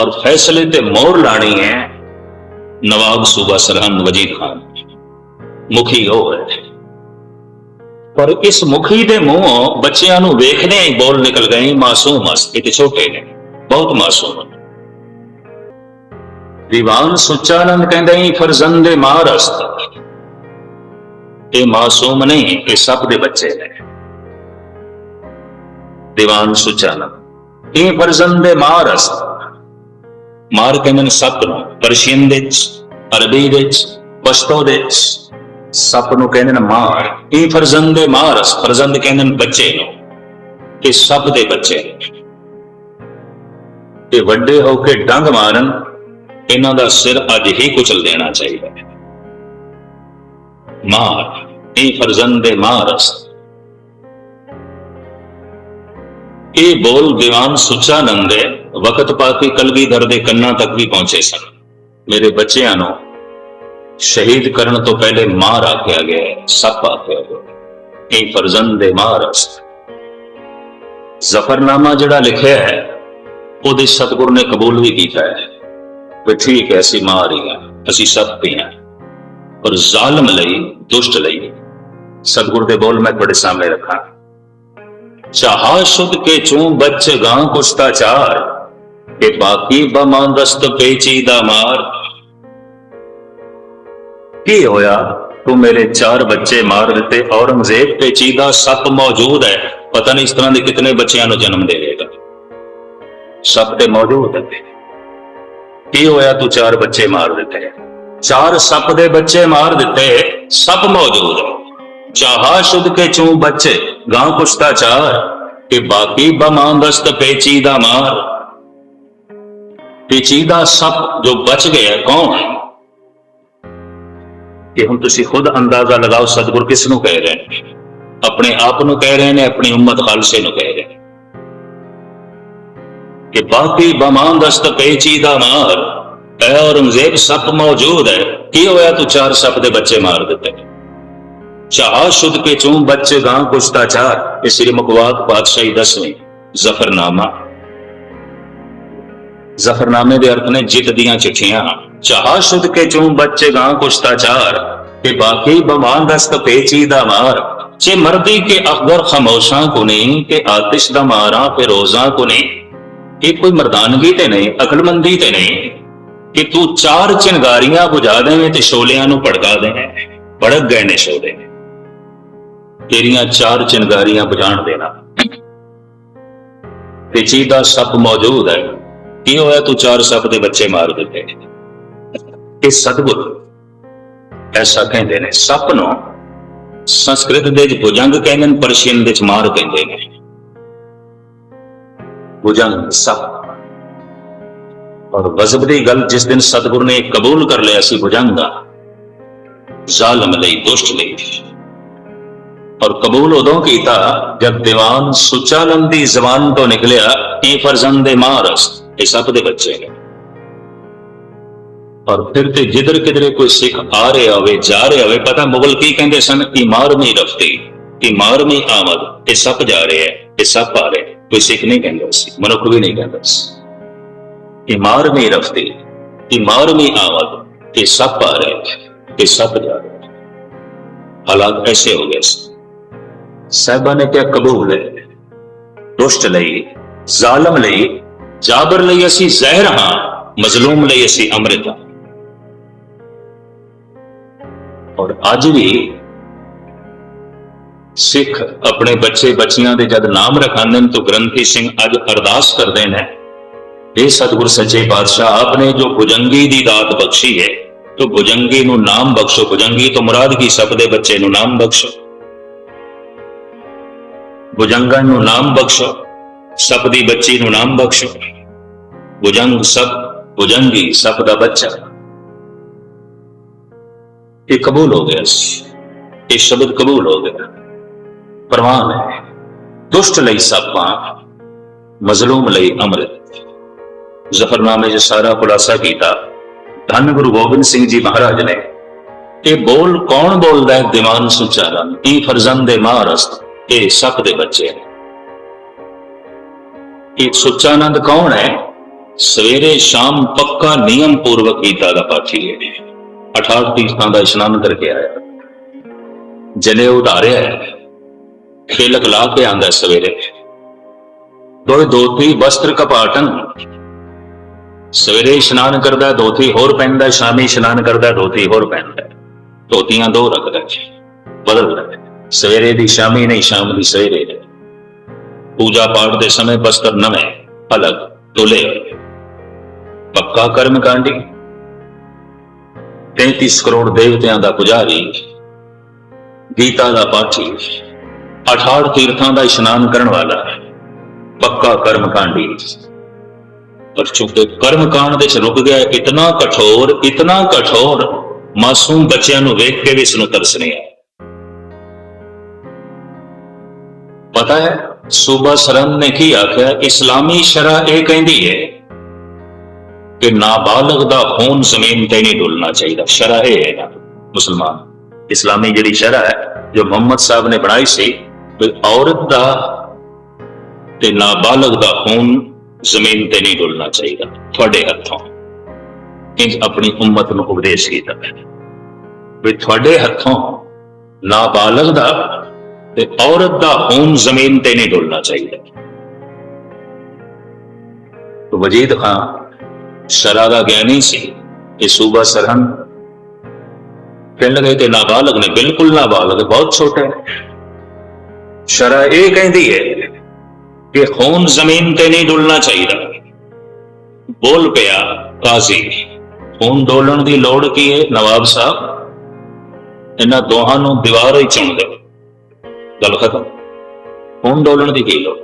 ਔਰ ਫੈਸਲੇ ਤੇ ਮੋਹਰ ਲਾਣੀ ਹੈ ਨਵਾਬ ਸੂਬਾ ਸਰਹੰਦ ਵਜੀਦ ਖਾਨ। ਮੁਖੀ ਉਹ ਹੈ। ਪਰ ਇਸ ਮੁਖੀ ਦੇ ਮੂੰਹੋਂ ਬੱਚਿਆਂ ਨੂੰ ਵੇਖਦੇ ਹੀ ਬੋਲ ਨਿਕਲ ਗਏ, ਮਾਸੂਮ ਮਸ ਇਹ ਛੋਟੇ ਨੇ। ਬਹੁਤ ਮਾਸੂਮ। ਨੇ ਦੀਵਾਨ ਸੁਚਾਨੰਦ ਕਹਿੰਦੇ ਹੀ ਫਰਜ਼ੰਦ ਮਾਰਸਤ ਇਹ ਮਾਸੂਮ ਨਹੀਂ, ਇਹ ਸਭ ਦੇ ਬੱਚੇ ਨੇ। ਦੀਵਾਨ ਸੁਚਾਨੰਦ ਇਹ ਫਰਜ਼ੰਦ ਮਾਰਸਤ ਮਾਰ ਕਹਿੰਦੇ ਨੇ ਸੱਪ ਨੂੰ, ਪਰਸ਼ੀਅਨ ਦੇ ਵਿੱਚ, ਅਰਬੀ ਦੇ ਵਿੱਚ, ਪਸ਼ਤੋ ਦੇ ਵਿੱਚ। ਸੱਪ ਨੂੰ ਕਹਿੰਦੇ ਨੇ ਮਾਰ, ਇਹ ਫਰਜ਼ੰਦ ਮਾਰਸ ਫਰਜ਼ੰਦ ਕਹਿੰਦੇ ਨੇ ਬੱਚੇ ਨੂੰ, ਇਹ ਸਭ ਦੇ ਬੱਚੇ ਨੇ। ਤੇ ਵੱਡੇ ਹੋ ਕੇ ਡੰਗ ਮਾਰਨ ਇਹਨਾਂ ਦਾ ਸਿਰ ਅੱਜ ਹੀ ਕੁਚਲ ਦੇਣਾ ਚਾਹੀਦਾ ਹੈ। ਮਾਰ ਇਹ ਫਰਜ਼ੰਦ ਮਾਰਸ ਇਹ ਬੋਲ ਦੀਵਾਨ ਸੁਚਾਨੰਦ ਹੈ ਵਕਤ ਪਾ ਕੇ ਕਲਗੀਧਰ ਦੇ ਕੰਨਾਂ ਤੱਕ ਵੀ ਪਹੁੰਚੇ ਸਨ। ਮੇਰੇ ਬੱਚਿਆਂ ਨੂੰ ਸ਼ਹੀਦ ਕਰਨ ਤੋਂ ਪਹਿਲੇ ਮਾਰ ਆਖਿਆ ਗਿਆ ਹੈ, ਸੱਪ ਆਖਿਆ ਗਿਆ ਇਹ ਫਰਜ਼ੰਦ ਦੇ ਮਾਰਸ ਜ਼ਫਰਨਾਮਾ ਜਿਹੜਾ ਲਿਖਿਆ ਹੈ ਉਹਦੇ ਸਤਿਗੁਰ ਨੇ ਕਬੂਲ ਵੀ ਕੀਤਾ ਹੈ। ਵੀ ਠੀਕ ਹੈ, ਅਸੀਂ ਮਾਰ ਹੀ ਹਾਂ, ਅਸੀਂ ਸਭ ਪੇ ਹਾਂ। ਪਰ ਜ਼ਾਲਮ ਲਈ, ਦੁਸ਼ਟ ਲਈ ਸਤਿਗੁਰ ਦੇ ਬੋਲ ਮੈਂ ਤੁਹਾਡੇ ਸਾਹਮਣੇ ਰੱਖਾਂ। ਚਾਹਾ ਸ਼ੁੱਧ ਕੇ ਚੂੰ ਬੱਚ ਗਾਂ ਕੁਸਤਾ ਚਾਰ ਕਿ ਬਾਕੀ ਬਮਾਨ ਰਸਤ ਪੇਚੀ ਦਾ ਮਾਰ। ਕੀ ਹੋਇਆ? ਤੂੰ ਮੇਰੇ ਚਾਰ ਬੱਚੇ ਮਾਰ ਦਿੱਤੇ, ਔਰੰਗਜ਼ੇਬ ਪੇਚੀਦਾ ਸੱਪ ਮੌਜੂਦ ਹੈ। ਪਤਾ ਨਹੀਂ ਇਸ ਤਰ੍ਹਾਂ ਦੇ ਕਿਤਨੇ ਬੱਚਿਆਂ ਨੂੰ ਜਨਮ ਦੇਵੇਗਾ ਸੱਪ ਤੇ ਮੌਜੂਦ ਹੈ। ਕੀ ਹੋਇਆ? ਤੂੰ ਚਾਰ ਬੱਚੇ ਮਾਰ ਦਿੱਤੇ। ਚਾਰ ਸੱਪ ਦੇ ਬੱਚੇ ਮਾਰ ਦਿੱਤੇ। ਸੱਪ ਮੌਜੂਦ ਹੈ ਚਾਹਾ ਸ਼ੁੱਧ ਕੇ ਚੂੰ ਬੱਚੇ। ਗਾਂ ਕੁਸ਼ਤਾ ਚਾਰ ਕਿ ਬਾਕੀ ਬਮਾਂ ਦਸਤ ਪੇਚੀਦਾ ਮਾਰ। ਪੇਚੀਦਾ ਸੱਪ ਜੋ ਬਚ ਗਿਆ ਕੌਣ ਹੈ? ਕਿ ਹੁਣ ਤੁਸੀਂ ਖੁਦ ਅੰਦਾਜ਼ਾ ਲਗਾਓ ਸਤਿਗੁਰ ਕਿਸ ਨੂੰ ਕਹਿ ਰਹੇ ਨੇ? ਆਪਣੇ ਆਪ ਨੂੰ ਕਹਿ ਰਹੇ ਨੇ, ਆਪਣੀ ਉਮਤ ਖਾਲਸੇ ਨੂੰ ਕਹਿ ਰਹੇ ਨੇ। ਕਿ ਬਾਕੀ ਬਮਾਂ ਦਸਤ ਪੇਚੀਦਾ ਮਾਰ। ਐ ਔਰੰਗਜ਼ੇਬ ਸੱਪ ਮੌਜੂਦ ਹੈ ਕੀ ਹੋਇਆ ਤੂੰ ਚਾਰ ਸੱਪ ਦੇ ਬੱਚੇ ਮਾਰ ਦਿੱਤੇ? ਚਾਹ ਸ਼ੁੱਧ ਕੇ ਚੂੰ ਬੱਚੇ ਗਾਂ ਕੁਸ਼ਤਾ ਚਾਰ। ਇਹ ਸ੍ਰੀ ਮੁਖਵਾਕ ਪਾਤਸ਼ਾਹੀ ਦਸਵੀਂ। ਜ਼ਫਰਨਾਮਾ। ਜ਼ਫਰਨਾਮੇ ਦੇ ਅਰਥ ਨੇ ਜਿੱਤ ਦੀਆਂ ਚਿੱਠੀਆਂ। ਚਾਹ ਸ਼ੁੱਧ ਕੇ ਚੂੰ ਬੱਚੇ ਗਾਂ ਕੁਸ਼ਤਾ ਚਾਰ। ਤੇ ਬਾਕੀ ਬਮਾਨ ਦਸਤ ਪੇਚੀ ਦਾ ਮਾਰ। ਚੇ ਮਰਦੀ ਕੇ ਅਖਦਰ ਖਮੋਸ਼ਾਂ ਕੋ ਨਹੀਂ ਕਿ ਆਤਿਸ਼ ਦਾ ਮਾਰਾ ਫਿਰੋਜ਼ਾਂ ਕੋ ਨਹੀਂ ਇਹ ਕੋਈ ਮਰਦਾਨਗੀ ਤੇ ਨਹੀਂ, ਅਕਲਮੰਦੀ ਤੇ ਨਹੀਂ ਕਿ ਤੂੰ ਚਾਰ ਚਿੰਗਾਰੀਆਂ ਬੁਝਾ ਦੇਵੇਂ ਤੇ ਸ਼ੋਲਿਆਂ ਨੂੰ ਭੜਕਾ ਦੇਵੇਂ। ਭੜਕ ਗਏ ਨੇ ਸ਼ੋਲੇ ਤੇਰੀਆਂ ਚਾਰ ਚਿੰਗਾਰੀਆਂ ਬੁਝਾਣ ਦੇਣਾ ਤੇ ਚੀਦਾ ਸੱਪ ਮੌਜੂਦ ਹੈ। ਕੀ ਹੋਇਆ ਤੂੰ ਚਾਰ ਸੱਪ ਦੇ ਬੱਚੇ ਮਾਰ ਦਿੱਤੇ? ਇਹ ਸਤਿਗੁਰ। ਐਸਾ ਕਹਿੰਦੇ ਨੇ, ਸੱਪ ਨੂੰ ਸੰਸਕ੍ਰਿਤ ਦੇ ਵਿੱਚ ਭੁਜੰਗ ਕਹਿੰਦੇ ਨੇ ਪਰਸ਼ੀਅਨ ਦੇ ਵਿੱਚ ਮਾਰ ਕਹਿੰਦੇ ਨੇ। ਭੁਜੰਗ ਸੱਪ ਔਰ ਗਜ਼ਬ ਦੀ ਗੱਲ ਜਿਸ ਦਿਨ ਸਤਿਗੁਰ ਨੇ ਕਬੂਲ ਕਰ ਲਿਆ ਸੀ ਭੁਜੰਗ ਦਾ, ਜ਼ਾਲਮ ਲਈ ਦੁਸ਼ਟ ਲਈ ਔਰ ਕਬੂਲ ਉਦੋਂ ਕੀਤਾ ਜਦ ਦੀਵਾਨ ਸੁਚਾਲਨ ਦੀ ਜ਼ਬਾਨ ਤੋਂ ਨਿਕਲਿਆ, ਇਹ ਫਰਜ਼ੰਦ ਮਾਰਸ ਇਹ ਸਭ ਦੇ ਬੱਚੇ ਨੇ। ਔਰ ਫਿਰ ਤੇ ਜਿੱਧਰ ਕਿਧਰੇ ਕੋਈ ਸਿੱਖ ਆ ਰਿਹਾ ਹੋਵੇ, ਜਾ ਰਿਹਾ ਹੋਵੇ, ਪਤਾ ਮੁਗਲ ਕੀ ਕਹਿੰਦੇ ਸਨ? ਕਿ ਮਾਰਮੀ ਰਫਤੀ, ਕਿ ਮਾਰਮੀ ਆਮਦ, ਇਹ ਸੱਪ ਜਾ ਰਹੇ ਹੈ, ਇਹ ਸੱਪ ਆ ਰਹੇ ਕੋਈ ਸਿੱਖ ਨਹੀਂ ਕਹਿੰਦਾ ਸੀ ਮਨੁੱਖ ਵੀ ਨਹੀਂ ਕਹਿੰਦਾ ਸੀ ਕਿ ਮਾਰਮੀ ਰਫਤੀ, ਕਿ ਮਾਰਮੀ ਆਮਦ ਇਹ ਸੱਪ ਆ ਰਹੇ ਇਹ ਸੱਪ ਜਾ ਰਹੇ ਹਾਲਾਤ ਐਸੇ ਹੋ ਗਏ ਸੀ। ਸਾਹਿਬਾਂ ਨੇ ਕਿਹਾ, ਕਬੂਲ ਹੈ ਦੁਸ਼ਟ ਲਈ ਜ਼ਾਲਮ ਲਈ ਜਾਬਰ ਲਈ ਅਸੀਂ ਜ਼ਹਿਰ ਹਾਂ, ਮਜ਼ਲੂਮ ਲਈ ਅਸੀਂ ਅੰਮ੍ਰਿਤ ਹਾਂ। ਔਰ ਅੱਜ ਵੀ ਸਿੱਖ ਆਪਣੇ ਬੱਚੇ ਬੱਚੀਆਂ ਦੇ ਜਦ ਨਾਮ ਰਖਾਉਂਦੇ ਨੇ ਤਾਂ ਗ੍ਰੰਥੀ ਸਿੰਘ ਅੱਜ ਅਰਦਾਸ ਕਰਦੇ ਨੇ। ਇਹ ਸਤਿਗੁਰ ਸੱਚੇ ਪਾਤਸ਼ਾਹ ਆਪਨੇ ਜੋ ਭੁਜੰਗੀ ਦੀ ਦਾਤ ਬਖਸ਼ੀ ਹੈ, ਤੋ ਭੁਜੰਗੀ ਨੂੰ ਨਾਮ ਬਖਸ਼ੋ। ਭੁਜੰਗੀ ਤੋਂ ਮੁਰਾਦ ਕੀ ਸਭ ਦੇ ਬੱਚੇ ਨੂੰ ਨਾਮ ਬਖਸ਼ੋ। ਭੁਜੰਗਾਂ ਨੂੰ ਨਾਮ ਬਖਸ਼ੋ, ਸਭ ਦੀ ਬੱਚੀ ਨੂੰ ਨਾਮ ਬਖਸ਼ੋ। ਭੁਜੰਗ ਸਭ, ਭੁਜੰਗੀ ਸਭ ਦਾ ਬੱਚਾ। ਇਹ ਕਬੂਲ ਹੋ ਗਿਆ ਸੀ। ਇਹ ਸ਼ਬਦ ਕਬੂਲ ਹੋ ਗਿਆ। ਪ੍ਰਵਾਨ ਹੈ। ਦੁਸ਼ਟ ਲਈ ਸਾਪਾਂ ਮਜ਼ਲੂਮ ਲਈ ਅੰਮ੍ਰਿਤ। ਜ਼ਫਰਨਾਮੇ 'ਚ ਸਾਰਾ ਖੁਲਾਸਾ ਕੀਤਾ। ਧੰਨ ਗੁਰੂ ਗੋਬਿੰਦ ਸਿੰਘ ਜੀ ਮਹਾਰਾਜ ਨੇ। ਇਹ ਬੋਲ ਕੌਣ ਬੋਲਦਾ ਹੈ? ਦੀਵਾਨ ਸੁੱਚਾ ਇਹ ਫਰਜ਼ੰਦ ਮਾਰਸਤ ਇਹ ਸੱਪ ਦੇ ਬੱਚੇ ਨੇ। ਇਹ ਸੁੱਚਾਨੰਦ ਕੌਣ ਹੈ? ਸਵੇਰੇ ਸ਼ਾਮ ਪੱਕਾ ਨਿਯਮ ਪੂਰਵਕ ਗੀਤਾ ਦਾ ਪਾਠੀ ਹੈ। 18 ਤੀਰਥਾਂ ਦਾ ਇਸ਼ਨਾਨ ਕਰਕੇ ਆਇਆ। ਜਲੇ ਉਧਾਰਿਆ ਹੈ। ਖੇਲਕ ਲਾ ਕੇ ਆਂਦਾ ਸਵੇਰੇ। ਦੋਏ ਦੋਤੀ ਵਸਤਰ ਕਪਾਟਨ। ਸਵੇਰੇ ਇਸ਼ਨਾਨ ਕਰਦਾ ਧੋਤੀ ਹੋਰ ਪਹਿਨਦਾ ਸ਼ਾਮੀ ਇਸ਼ਨਾਨ ਕਰਦਾ ਧੋਤੀ ਹੋਰ ਪਹਿਨਦਾ ਧੋਤੀਆਂ ਦੋ ਰੱਖਦਾ ਬਦਲਦਾ ਸਵੇਰੇ ਦੀ ਸ਼ਾਮੀ ਨਹੀਂ, ਸ਼ਾਮ ਦੀ ਸਵੇਰੇ ਪੂਜਾ ਪਾਠ ਦੇ ਸਮੇਂ ਬਸਤਰ ਨਵੇਂ, ਅਲਗ ਤੁਲੇ ਪੱਕਾ ਕਰਮ ਕਾਂਡੀ। 33 ਕਰੋੜ ਦੇਵਤਿਆਂ ਦਾ ਪੁਜਾਰੀ। ਗੀਤਾ ਦਾ ਪਾਠੀ। 18 ਤੀਰਥਾਂ ਦਾ ਇਸ਼ਨਾਨ ਕਰਨ ਵਾਲਾ ਹੈ। ਪੱਕਾ ਕਰਮ ਕਾਂਡੀ ਪਰ ਚੁੱਕੇ ਕਰਮ ਕਾਂਡ ਦੇ ਚ ਰੁਕ ਗਿਆ, ਇਤਨਾ ਕਠੋਰ ਇਤਨਾ ਕਠੋਰ, ਮਾਸੂਮ ਬੱਚਿਆਂ ਨੂੰ ਵੇਖ ਕੇ ਵੀ ਇਸ ਨੂੰ ਤਰਸ ਨਹੀਂ ਆਇਆ। ਪਤਾ ਹੈ, ਸੂਬਾ ਸਰੰਦ ਨੇ ਕੀ ਆਖਿਆ? ਇਸਲਾਮੀ ਸ਼ਰਾ ਇਹ ਕਹਿੰਦੀ ਹੈ ਕਿ ਨਾਬਾਲਗ ਦਾ ਖੂਨ ਜ਼ਮੀਨ ਤੇ ਨਹੀਂ ਡੁੱਲਣਾ ਚਾਹੀਦਾ। ਸ਼ਰਾ ਇਹ ਹੈ ਨਾ। ਮੁਸਲਮਾਨ, ਇਸਲਾਮੀ ਜਿਹੜੀ ਸ਼ਰਾ ਹੈ, ਜੋ ਮੁਹੰਮਦ ਸਾਹਿਬ ਨੇ ਬਣਾਈ ਸੀ ਔਰਤ ਦਾ ਤੇ ਨਾਬਾਲਗ ਦਾ ਖੂਨ ਜ਼ਮੀਨ ਤੇ ਨਹੀਂ ਡੁੱਲਣਾ ਚਾਹੀਦਾ, ਤੁਹਾਡੇ ਹੱਥੋਂ। ਇੰਜ ਆਪਣੀ ਉਮਤ ਨੂੰ ਉਪਦੇਸ਼ ਕੀਤਾ ਵੀ ਤੁਹਾਡੇ ਹੱਥੋਂ ਨਾਬਾਲਗ ਦਾ ਤੇ ਔਰਤ ਦਾ ਖੂਨ ਜ਼ਮੀਨ ਤੇ ਨਹੀਂ ਡੁੱਲਣਾ ਚਾਹੀਦਾ। तो ਵਜੀਦ ਖਾਨ ਸ਼ਰਾ ਦਾ ਗਿਆਨੀ ਸੀ ਇਹ ਸੂਬਾ ਸਰਹੰਦ। ਪਿੰਡ ਲੱਗੇ ਤੇ ਨਾਬਾਲਗ ਨੇ ਬਿਲਕੁਲ ਨਾਬਾਲਗ, ਬਹੁਤ ਛੋਟਾ ਹੈ ਸ਼ਰਾ ਇਹ ਕਹਿੰਦੀ ਹੈ ਕਿ ਖੂਨ ਜ਼ਮੀਨ ਤੇ ਨਹੀਂ ਡੁੱਲਣਾ ਚਾਹੀਦਾ। ਬੋਲ ਪਿਆ ਕਾਜ਼ੀ, ਖੂਨ ਡੋਲਣ ਦੀ ਲੋੜ ਕੀ ਹੈ ਨਵਾਬ ਸਾਹਿਬ? ਇਹਨਾਂ ਦੋਹਾਂ ਨੂੰ ਦੀਵਾਰ ਹੀ ਚੁਣ ਦਿਓ। ਗੱਲ ਖਤਮ। ਖੂਨ ਡੋਲਣ ਦੀ ਕੀ ਲੋੜ?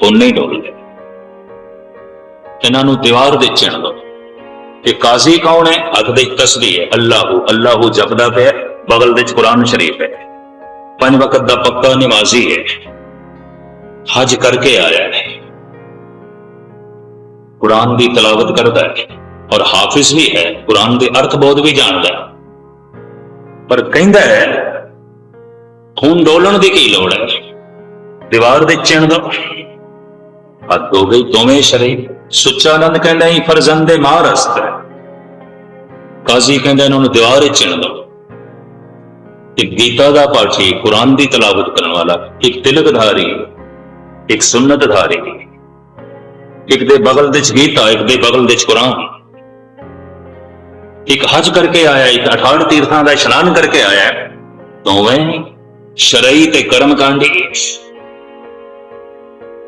ਖੂਨ ਨਹੀਂ ਡੋਲਦੇ। ਇਹਨਾਂ ਨੂੰ ਦੀਵਾਰ ਦੇ ਚਿਣ ਦਿਓ। ਕਿ ਕਾਜ਼ੀ ਕੌਣ ਹੈ? ਅੱਗ ਦੇ ਤਸਬੀਹ ਹੈ। ਅੱਲਾਹੂ ਅੱਲਾਹੂ ਜਪਦਾ ਪਿਆ, ਬਗਲ ਵਿੱਚ ਕੁਰਾਨ ਸ਼ਰੀਫ ਹੈ। ਪੰਜ ਵਕਤ ਦਾ ਪੱਕਾ ਨਮਾਜ਼ੀ ਹੈ। ਹਜ ਕਰਕੇ ਆਇਆ ਹੈ। ਕੁਰਾਨ ਦੀ ਤਲਾਵਤ ਕਰਦਾ ਹੈ ਔਰ ਹਾਫਿਜ਼ ਵੀ ਹੈ, ਕੁਰਾਨ ਦੇ ਅਰਥ ਬਹੁਤ ਵੀ ਜਾਣਦਾ ਹੈ। ਪਰ ਕਹਿੰਦਾ ਹੈ, ਖੂਨ ਡੋਲਣ ਦੀ ਕੀ ਲੋੜ ਹੈ? ਦੀਵਾਰ ਦੇ ਚਿਣ ਦੋ ਹੱਦ ਹੋ ਗਈ, ਦੋਵੇਂ ਸ਼ਰੀਫ ਸੁੱਚਾਨੰਦ ਕਹਿੰਦਾ ਹੀ, ਫਰਜ਼ੰਦੇ ਮਾਰਸਤ ਹੈ। ਕਾਜ਼ੀ ਕਹਿੰਦਾ ਇਹਨਾਂ ਨੂੰ ਦੀਵਾਰ ਵਿੱਚ ਚਿਣ ਦੋ ਇੱਕ ਗੀਤਾ ਦਾ ਪਾਠੀ ਕੁਰਾਨ ਦੀ ਤਲਾਵਤ ਕਰਨ ਵਾਲਾ, ਇੱਕ ਤਿਲਕਧਾਰੀ, ਇੱਕ ਸੁਨਨਤਧਾਰੀ ਇੱਕ ਦੇ ਬਗਲ ਵਿੱਚ ਗੀਤਾ, ਇੱਕ ਦੇ ਬਗਲ ਵਿੱਚ ਕੁਰਾਨ। ਇੱਕ ਹਜ ਕਰਕੇ ਆਇਆ, ਇੱਕ 18 ਤੀਰਥਾਂ ਦਾ ਇਸ਼ਨਾਨ ਕਰਕੇ ਆਇਆ। ਦੋਵੇਂ ਸ਼ਰਈ ਤੇ ਕਰਮ ਕਾਂਡੀ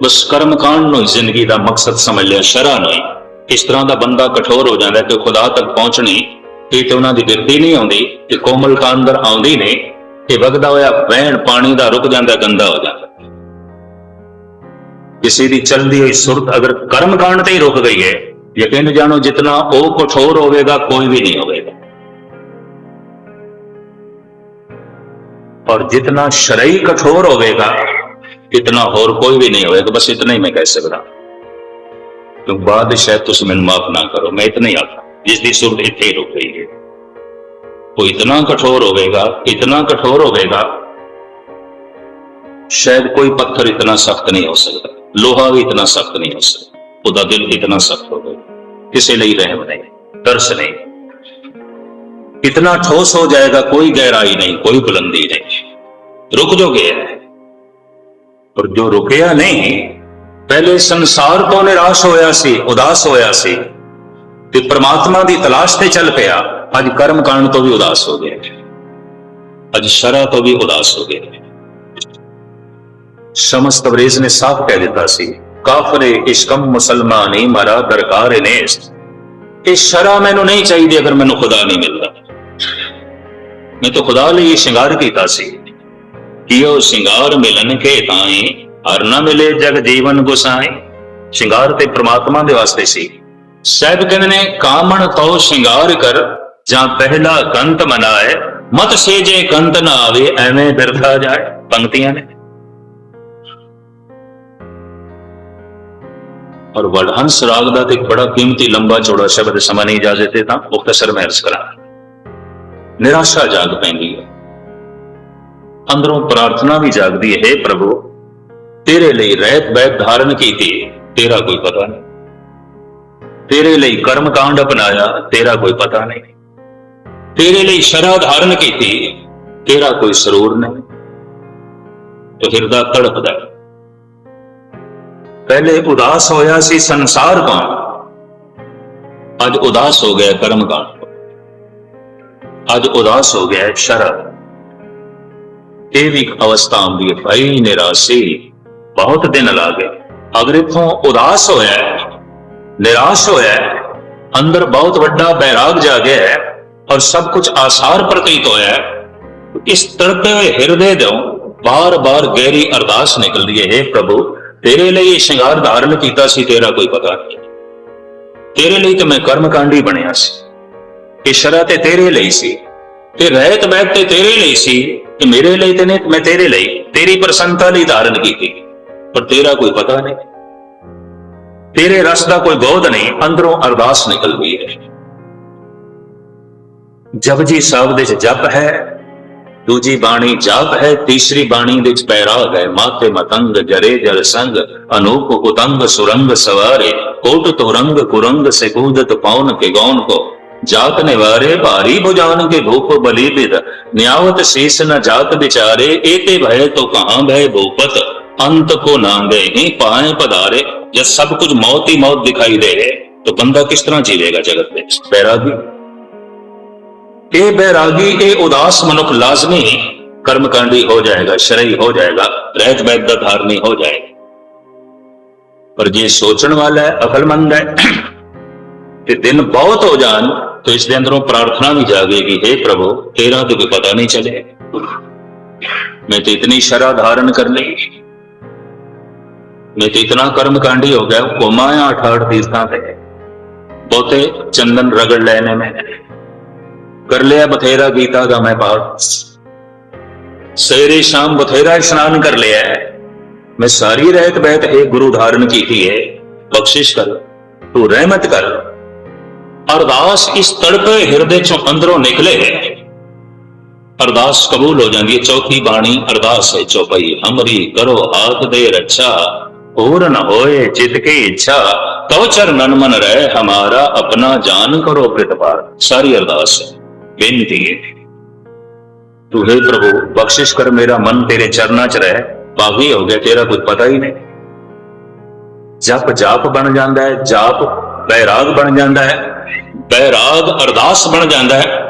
ਬਸ ਕਰਮ ਕਾਂਡ ਨੂੰ ਜ਼ਿੰਦਗੀ ਦਾ ਮਕਸਦ ਸਮਝ ਲਿਆ, ਸ਼ਰਾ ਨਹੀਂ ਇਸ ਤਰ੍ਹਾਂ ਦਾ ਬੰਦਾ ਕਠੋਰ ਹੋ ਜਾਂਦਾ ਕਿ ਖੁਦਾ ਤੱਕ ਪਹੁੰਚਣੀ ਇਹ ਤੇ ਉਹਨਾਂ ਦੀ ਬਿਰਤੀ ਨਹੀਂ ਆਉਂਦੀ ਤੇ ਕੋਮਲ ਕਾ ਅੰਦਰ ਆਉਂਦੀ ਨਹੀਂ ਇਹ ਵਗਦਾ ਹੋਇਆ ਵਹਿਣ ਪਾਣੀ ਦਾ ਰੁਕ ਜਾਂਦਾ ਗੰਦਾ ਹੋ ਜਾਂਦਾ ਕਿਸੇ ਦੀ ਚਲਦੀ ਹੋਈ ਸੁਰਤ ਅਗਰ ਕਰਮ ਕਾਂਡ ਤੇ ਹੀ ਰੁਕ ਗਈ ਹੈ ਯਕੀਨ ਜਾਣੋ ਜਿਤਨਾ ਉਹ ਕਠੋਰ ਹੋਵੇਗਾ ਕੋਈ ਵੀ ਨਹੀਂ ਹੋਵੇਗਾ और जितना शरई कठोर होवेगा इतना और कोई भी नहीं होएगा बस इतना ही मैं कह सकता तो बाद शायद तुम मैंने माफ ना करो मैं इतना ही आता ਜਿਸ ਦੀ ਸੁਰਤ ਇੱਥੇ ਰੁਕ ਗਈ ਹੈ। ਉਹ ਇਤਨਾ ਕਠੋਰ ਹੋਵੇਗਾ, ਇਤਨਾ ਕਠੋਰ ਹੋਵੇਗਾ, ਸ਼ਾਇਦ ਕੋਈ ਪੱਥਰ ਇਤਨਾ ਸਖਤ ਨਹੀਂ ਹੋ ਸਕਦਾ, ਲੋਹਾ ਵੀ ਇਤਨਾ ਸਖਤ ਨਹੀਂ ਹੋ ਸਕਦਾ, ਉਹਦਾ ਦਿਲ ਇਤਨਾ ਸਖਤ ਹੋ ਕਿਸੇ ਲਈ ਰਹਿਮ ਨਹੀਂ, ਤਰਸ ਨਹੀਂ। ਇਤਨਾ ਠੋਸ ਹੋ ਜਾਏਗਾ, ਕੋਈ ਗਹਿਰਾਈ ਨਹੀਂ, ਕੋਈ ਬੁਲੰਦੀ ਨਹੀਂ। ਰੁਕ ਜੋ ਗਿਆ ਹੈ। ਪਰ ਜੋ ਰੁਕਿਆ ਨਹੀਂ, ਪਹਿਲੇ ਸੰਸਾਰ ਤੋਂ ਨਿਰਾਸ਼ ਹੋਇਆ ਸੀ, ਉਦਾਸ ਹੋਇਆ ਸੀ। ਤੇ ਪ੍ਰਮਾਤਮਾ ਦੀ ਤਲਾਸ਼ ਤੇ ਚੱਲ ਪਿਆ। ਅੱਜ ਕਰਮ ਕਾਂਡ ਤੋਂ ਵੀ ਉਦਾਸ ਹੋ ਗਿਆ ਅੱਜ ਸ਼ਰਾ ਤੋਂ ਵੀ ਉਦਾਸ ਹੋ ਗਿਆ ਸ਼ਮਸ ਤਬਰੇਜ਼ ਨੇ ਸਾਫ਼ ਕਹਿ ਦਿੱਤਾ ਸੀ, ਕਾਫਰੇ ਇਸ਼ਕਮ ਮੁਸਲਮਾਨੀ ਮਰਾ ਦਰਕਾਰ ਨੇਸ। ਇਹ ਸ਼ਰਾ ਮੈਨੂੰ ਨਹੀਂ ਚਾਹੀਦੀ ਅਗਰ ਮੈਨੂੰ ਖੁਦਾ ਨਹੀਂ ਮਿਲਦਾ। ਮੈਂ ਤਾਂ ਖੁਦਾ ਲਈ ਸ਼ਿੰਗਾਰ ਕੀਤਾ ਸੀ ਕਿ ਉਹ ਸ਼ਿੰਗਾਰ ਮਿਲਣ ਕੇ ਤਾਈ ਹਰ ਨਾ ਮਿਲੇ ਜਗ ਜੀਵਨ ਗੁਸਾਈ। ਸ਼ਿੰਗਾਰ ਤੇ ਪ੍ਰਮਾਤਮਾ ਦੇ ਵਾਸਤੇ ਸੀ। ਸਾਹਿਬ ਕਹਿੰਦੇ ਨੇ, ਕਾਮਣ ਤੋ ਸ਼ਿੰਗਾਰ ਕਰ, ਜਾਂ ਪਹਿਲਾ ਕੰਤ ਮਨਾਏ। ਮਤ ਸੇਜੇ ਕੰਤ ਨਾ ਆਵੇ, ਐਵੇਂ ਬਿਰਥਾ ਜਾਏ, ਪੰਕਤੀਆਂ ਨੇ। ਔਰ ਵਡਹੰਸ ਰਾਗ ਦਾ ਤੇ ਇੱਕ ਬੜਾ ਕੀਮਤੀ ਲੰਬਾ ਚੌੜਾ ਸ਼ਬਦ ਸਮਾਂ ਨਹੀਂ ਇਜਾਜ਼ਤ ਦੇ ਤਾਂ ਮੁਖਤਸਰ ਮੈਂ ਅਰਜ਼ ਕਰਾਂ ਨਿਰਾਸ਼ਾ ਜਾਗ ਪੈਂਦੀ ਹੈ। ਅੰਦਰੋਂ ਪ੍ਰਾਰਥਨਾ ਵੀ ਜਾਗਦੀ ਹੈ, "ਹੇ ਪ੍ਰਭੂ, ਤੇਰੇ ਲਈ ਰਹਿਤ ਬੈਤ ਧਾਰਨ ਕੀਤੀ ਤੇਰਾ ਕੋਈ ਪਤਾ ਨਹੀਂ। ਤੇਰੇ ਲਈ ਕਰਮ ਕਾਂਡ ਅਪਣਾਇਆ, ਤੇਰਾ ਕੋਈ ਪਤਾ ਨਹੀਂ। ਤੇਰੇ ਲਈ ਸ਼ਰਾ ਧਾਰਨ ਕੀਤੀ, ਤੇਰਾ ਕੋਈ ਸਰੂਰ ਨਹੀਂ। ਤੇ ਹਿਰਦਾ ਤੜਪਦਾ ਪਹਿਲੇ ਉਦਾਸ ਹੋਇਆ ਸੀ ਸੰਸਾਰ ਤੋਂ। ਅੱਜ ਉਦਾਸ ਹੋ ਗਿਆ ਕਰਮ ਕਾਂਡ ਅੱਜ ਉਦਾਸ ਹੋ ਗਿਆ ਸ਼ਰਤ ਇਹ ਵੀ ਇੱਕ ਅਵਸਥਾ ਆਉਂਦੀ ਹੈ, ਭਾਈ ਨਿਰਾਸ਼ੀ। ਬਹੁਤ ਦਿਨ ਲਾ ਗਏ। ਅਗਰ ਇਥੋਂ ਉਦਾਸ ਹੋਇਆ ਨਿਰਾਸ਼ ਹੋਇਆ ਅੰਦਰ ਬਹੁਤ ਵੱਡਾ ਬੈਰਾਗ ਜਾਗਿਆ ਹੈ ਔਰ ਸਭ ਕੁਝ ਆਸਾਰ ਪ੍ਰਤੀਤ ਹੋਇਆ ਇਸ ਤੜਪੇ ਹੋਏ ਹਿਰਦੇ ਤੋਂ ਬਾਰ-ਬਾਰ ਗਹਿਰੀ ਅਰਦਾਸ ਨਿਕਲਦੀ ਹੈ हे ਪ੍ਰਭੂ, ਤੇਰੇ ਲਈ ਇਹ ਸ਼ਿੰਗਾਰ ਧਾਰਨ ਕੀਤਾ ਸੀ, ਤੇਰਾ ਕੋਈ ਪਤਾ ਨਹੀਂ। ਤੇਰੇ ਲਈ ਤਾਂ ਮੈਂ ਕਰਮਕਾਂਡੀ ਬਣਿਆ ਸੀ। ਇਹ ਸ਼ਰਾ ਤੇ ਤੇਰੇ ਲਈ ਸੀ। ਤੇ ਰਹਿਤ ਬੈਤ ਤੇ ਤੇਰੇ ਲਈ ਸੀ। ਤੇ ਮੇਰੇ ਲਈ ਤੇ ਨਹੀਂ, ਮੈਂ ਤੇਰੇ ਲਈ। ਤੇਰੀ ਪ੍ਰਸੰਨਤਾ ਲਈ ਧਾਰਨ ਕੀਤੀ। ਪਰ ਤੇਰਾ ਕੋਈ ਪਤਾ ਨਹੀਂ। ਤੇਰੇ ਰਸ ਦਾ ਕੋਈ ਗੋਦ ਨਹੀਂ, ਅੰਦਰੋਂ ਅਰਦਾਸ ਨਿਕਲ ਗਈ ਹੈ। ਜਪਜੀ ਸਾਹਿਬ ਦੇ ਵਿੱਚ ਜਪ ਹੈ, ਦੂਜੀ ਬਾਣੀ ਜਪ ਹੈ, ਤੀਸਰੀ ਬਾਣੀ ਦੇ ਵਿੱਚ ਪੈਰਾਗ ਹੈ। ਮਾਤੇ ਮਤੰਗ, ਜਰੇ ਜਲ ਸੰਗ, ਅਨੂਪ ਉਤੰਗ, ਸੁਰੰਗ ਸਵਾਰੇ, ਕੋਟ ਤੋਰੰਗ, ਕੁਰੰਗ ਸੇ ਗੂਦਤ ਪਾਉਨ ਕੇ ਗੌਨ ਕੋ। ਜਾਤ ਨਿਵਾਰੇ, ਭਾਰੀ ਭੁਜਾਨ ਕੇ ਭੂਪ ਬਲੀ ਬਿਦ। ਨਿਆਵਤ ਸੀਸ ਨ ਜਾਤ ਵਿਚਾਰੇ, ਏਤੇ ਭਏ ਤੋ ਕਹਾਂ ਭਏ ਭੂਪਤ। ਅੰਤ ਕੋ ਨਾ ਗਏ ਪਾਏ ਪਧਾਰੇ। जब सब कुछ मौत ही मौत दिखाई दे तो बंदा किस तरह जीवेगा जगत में बैरागी ਇਹ ਬੈਰਾਗੀ ਇਹ ਉਦਾਸ ਮਨੁੱਖ ਲਾਜ਼ਮੀ ਕਰਮਕਾਂਡੀ ਹੋ ਜਾਏਗਾ ਸ਼ਰਈ ਹੋ ਜਾਏਗਾ ਰਹਿਤ ਬੈਤ ਦਾ ਧਾਰਨੀ ਹੋ ਜਾਏਗਾ ਪਰ ਜੇ ਸੋਚਣ ਵਾਲਾ ਹੈ ਅਕਲਮੰਦ ਹੈ ਕਿ ਦਿਨ ਬਹੁਤ ਹੋ ਜਾਣ तो ਇਸ ਦੇ ਅੰਦਰੋਂ ਪ੍ਰਾਰਥਨਾ ਵੀ ਜਾਗੇਗੀ हे प्रभु तेरा तो कोई पता नहीं चले मैं तो इतनी शरा धारण कर ली मैं तो इतना कर्मकांडी हो गया घुमाया अठ अठ तीर्थां ते बहुते चंदन रगड़ लेने में। कर लिया बथेरा गीता का मैं पाठ। सवेरे शाम बथेरा स्नान कर लिया है। मैं सारी रहत बहत एक गुरु धारण की थी है। बख्शिश कर, तू रहमत कर। अरदास इस तड़पे हृदय चों अंदरों निकले है। अरदास कबूल हो जाती है चौथी बाणी अरदास है, चौपाई, हमरी करो हाथ दे रक्षा। और न होए चित की इच्छा तो चरणन मन रहे हमारा अपना जान करो प्रतिपार सारी अरदास है बेनती है तू हे प्रभु बख्शिश कर मेरा मन तेरे चरना च रहे पागी हो गया तेरा कुछ पता ही नहीं जप जाप बन जाता है जाप बैराग बन जाता है बैराग अरदास बन जाता है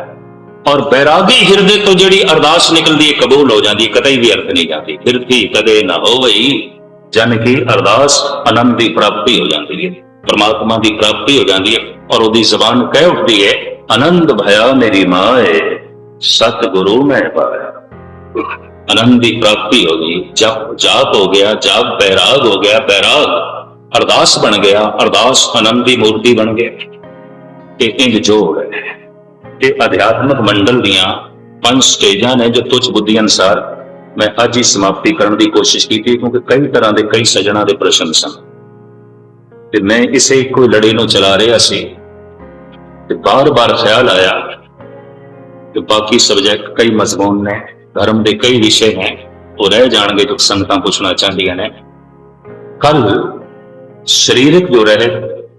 और बैरागी हिरदे तो ਜਿਹੜੀ ਅਰਦਾਸ ਨਿਕਲਦੀ ਹੈ ਕਬੂਲ ਹੋ ਜਾਂਦੀ ਹੈ ਕਦੇ ਵੀ ਅਰਥ ਨਹੀਂ ਜਾਂਦੀ ਫਿਰ ਕੀ ਕਦੇ ਨਾ ਹੋਵਈ ਜਨ ਕੀ ਅਰਦਾਸ ਅਨੰਦ ਦੀ ਪ੍ਰਾਪਤੀ ਹੋ ਜਾਂਦੀ ਹੈ। ਪਰਮਾਤਮਾ ਦੀ ਪ੍ਰਾਪਤੀ ਹੋ ਜਾਂਦੀ ਹੈ ਔਰ ਉਹਦੀ ਜ਼ਬਾਨ ਕਹਿ ਉੱਠਦੀ ਹੈ ਆਨੰਦ ਭਇਆ ਮੇਰੀ ਮਾਏ ਸਤ ਗੁਰੂ ਮੈਂ ਪਾਇਆ। ਆਨੰਦ ਦੀ ਪ੍ਰਾਪਤੀ ਹੋ ਗਈ, ਜਪ, ਜਾਪ ਹੋ ਗਿਆ, ਜਾਪ ਬੈਰਾਗ ਹੋ ਗਿਆ, ਬੈਰਾਗ ਅਰਦਾਸ ਬਣ ਗਿਆ, ਅਰਦਾਸ ਆਨੰਦ ਦੀ ਮੂਰਤੀ ਬਣ ਗਿਆ। ਇਹ ਇੰਜ ਜੋ ਹੈ। ਇਹ ਅਧਿਆਤਮਕ ਮੰਡਲ ਦੀਆਂ ਪੰਜ ਸਟੇਜਾਂ ਨੇ ਜੋ ਤੁਝ ਬੁੱਧੀ ਅਨਸਾਰ ਮੈਂ ਅੱਜ ਹੀ ਸਮਾਪਤੀ ਕਰਨ ਦੀ ਕੋਸ਼ਿਸ਼ ਕੀਤੀ ਕਿਉਂਕਿ ਕਈ ਤਰ੍ਹਾਂ ਦੇ ਕਈ ਸਜਣਾ ਦੇ ਪ੍ਰਸ਼ਨ ਸਨ। ਤੇ ਮੈਂ ਇਸੇ ਇੱਕੋ ਹੀ ਲੜੀ ਨੂੰ ਚਲਾ ਰਿਹਾ ਸੀ ਤੇ ਬਾਰ-ਬਾਰ ਖਿਆਲ ਆਇਆ ਕਿ ਬਾਕੀ ਸਬਜੈਕਟ ਕਈ ਮਜ਼ਮੂਨ ਨੇ, ਧਰਮ ਦੇ ਕਈ ਵਿਸ਼ੇ ਨੇ, ਉਹ ਰਹਿ ਜਾਣਗੇ ਜੋ ਸੰਗਤਾਂ ਪੁੱਛਣਾ ਚਾਹੁੰਦੀਆਂ ਨੇ। ਕੱਲ ਸਰੀਰਕ ਜੋ ਰਹੇ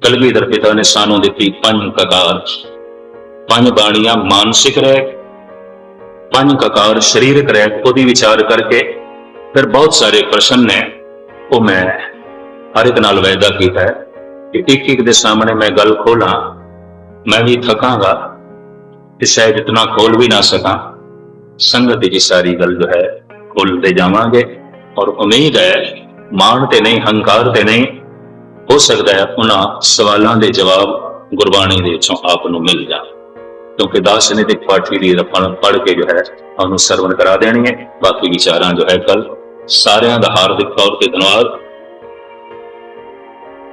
ਕਲਗੀਧਰ ਪਿਤਾ ਨੇ ਸਾਨੂੰ ਦਿੱਤੀ ਪੰਜ ਕਕਾਰ। ਪੰਜ ਬਾਣੀਆਂ ਮਾਨਸਿਕ ਰਹਿ ਪੰਜ ਕਕਾਰ ਸਰੀਰਕ ਰਹਿ ਉਹਦੀ ਵਿਚਾਰ ਕਰਕੇ ਫਿਰ ਬਹੁਤ ਸਾਰੇ ਪ੍ਰਸ਼ਨ ਨੇ ਉਹ ਮੈਂ ਹਰ ਇੱਕ ਨਾਲ ਵਾਅਦਾ ਕੀਤਾ ਹੈ ਕਿ ਇੱਕ ਇੱਕ ਦੇ ਸਾਹਮਣੇ ਮੈਂ ਗੱਲ ਖੋਲਾਂ ਮੈਂ ਵੀ ਥਕਾਂਗਾ ਤੇ ਸ਼ਾਇਦ ਇਤਨਾ ਖੋਲ ਵੀ ਨਾ ਸਕਾਂ ਸੰਗਤ ਦੀ ਸਾਰੀ ਗੱਲ ਜੋ ਹੈ ਖੋਲਦੇ ਜਾਵਾਂਗੇ ਔਰ ਉਮੀਦ ਹੈ ਮਾਣ ਤੇ ਨਹੀਂ ਹੰਕਾਰ ਤੇ ਨਹੀਂ ਹੋ ਸਕਦਾ ਹੈ ਉਹਨਾਂ ਸਵਾਲਾਂ ਦੇ ਜਵਾਬ ਗੁਰਬਾਣੀ ਦੇ ਵਿੱਚੋਂ ਆਪ ਨੂੰ ਮਿਲ ਜਾਣ ਕਿਉਂਕਿ ਦਾਸ ਨੇ ਤੇ ਪਾਠੀ ਦੀ ਰਪਣ ਪੜ ਕੇ ਜੋ ਹੈ ਉਹਨੂੰ ਸਰਵਨ ਕਰਾ ਦੇਣੀ ਹੈ। ਬਾਕੀ ਵਿਚਾਰਾਂ ਜੋ ਹੈ ਕੱਲ ਸਾਰਿਆਂ ਦਾ ਹਾਰਦਿਕ ਤੌਰ ਤੇ ਧੰਨਵਾਦ।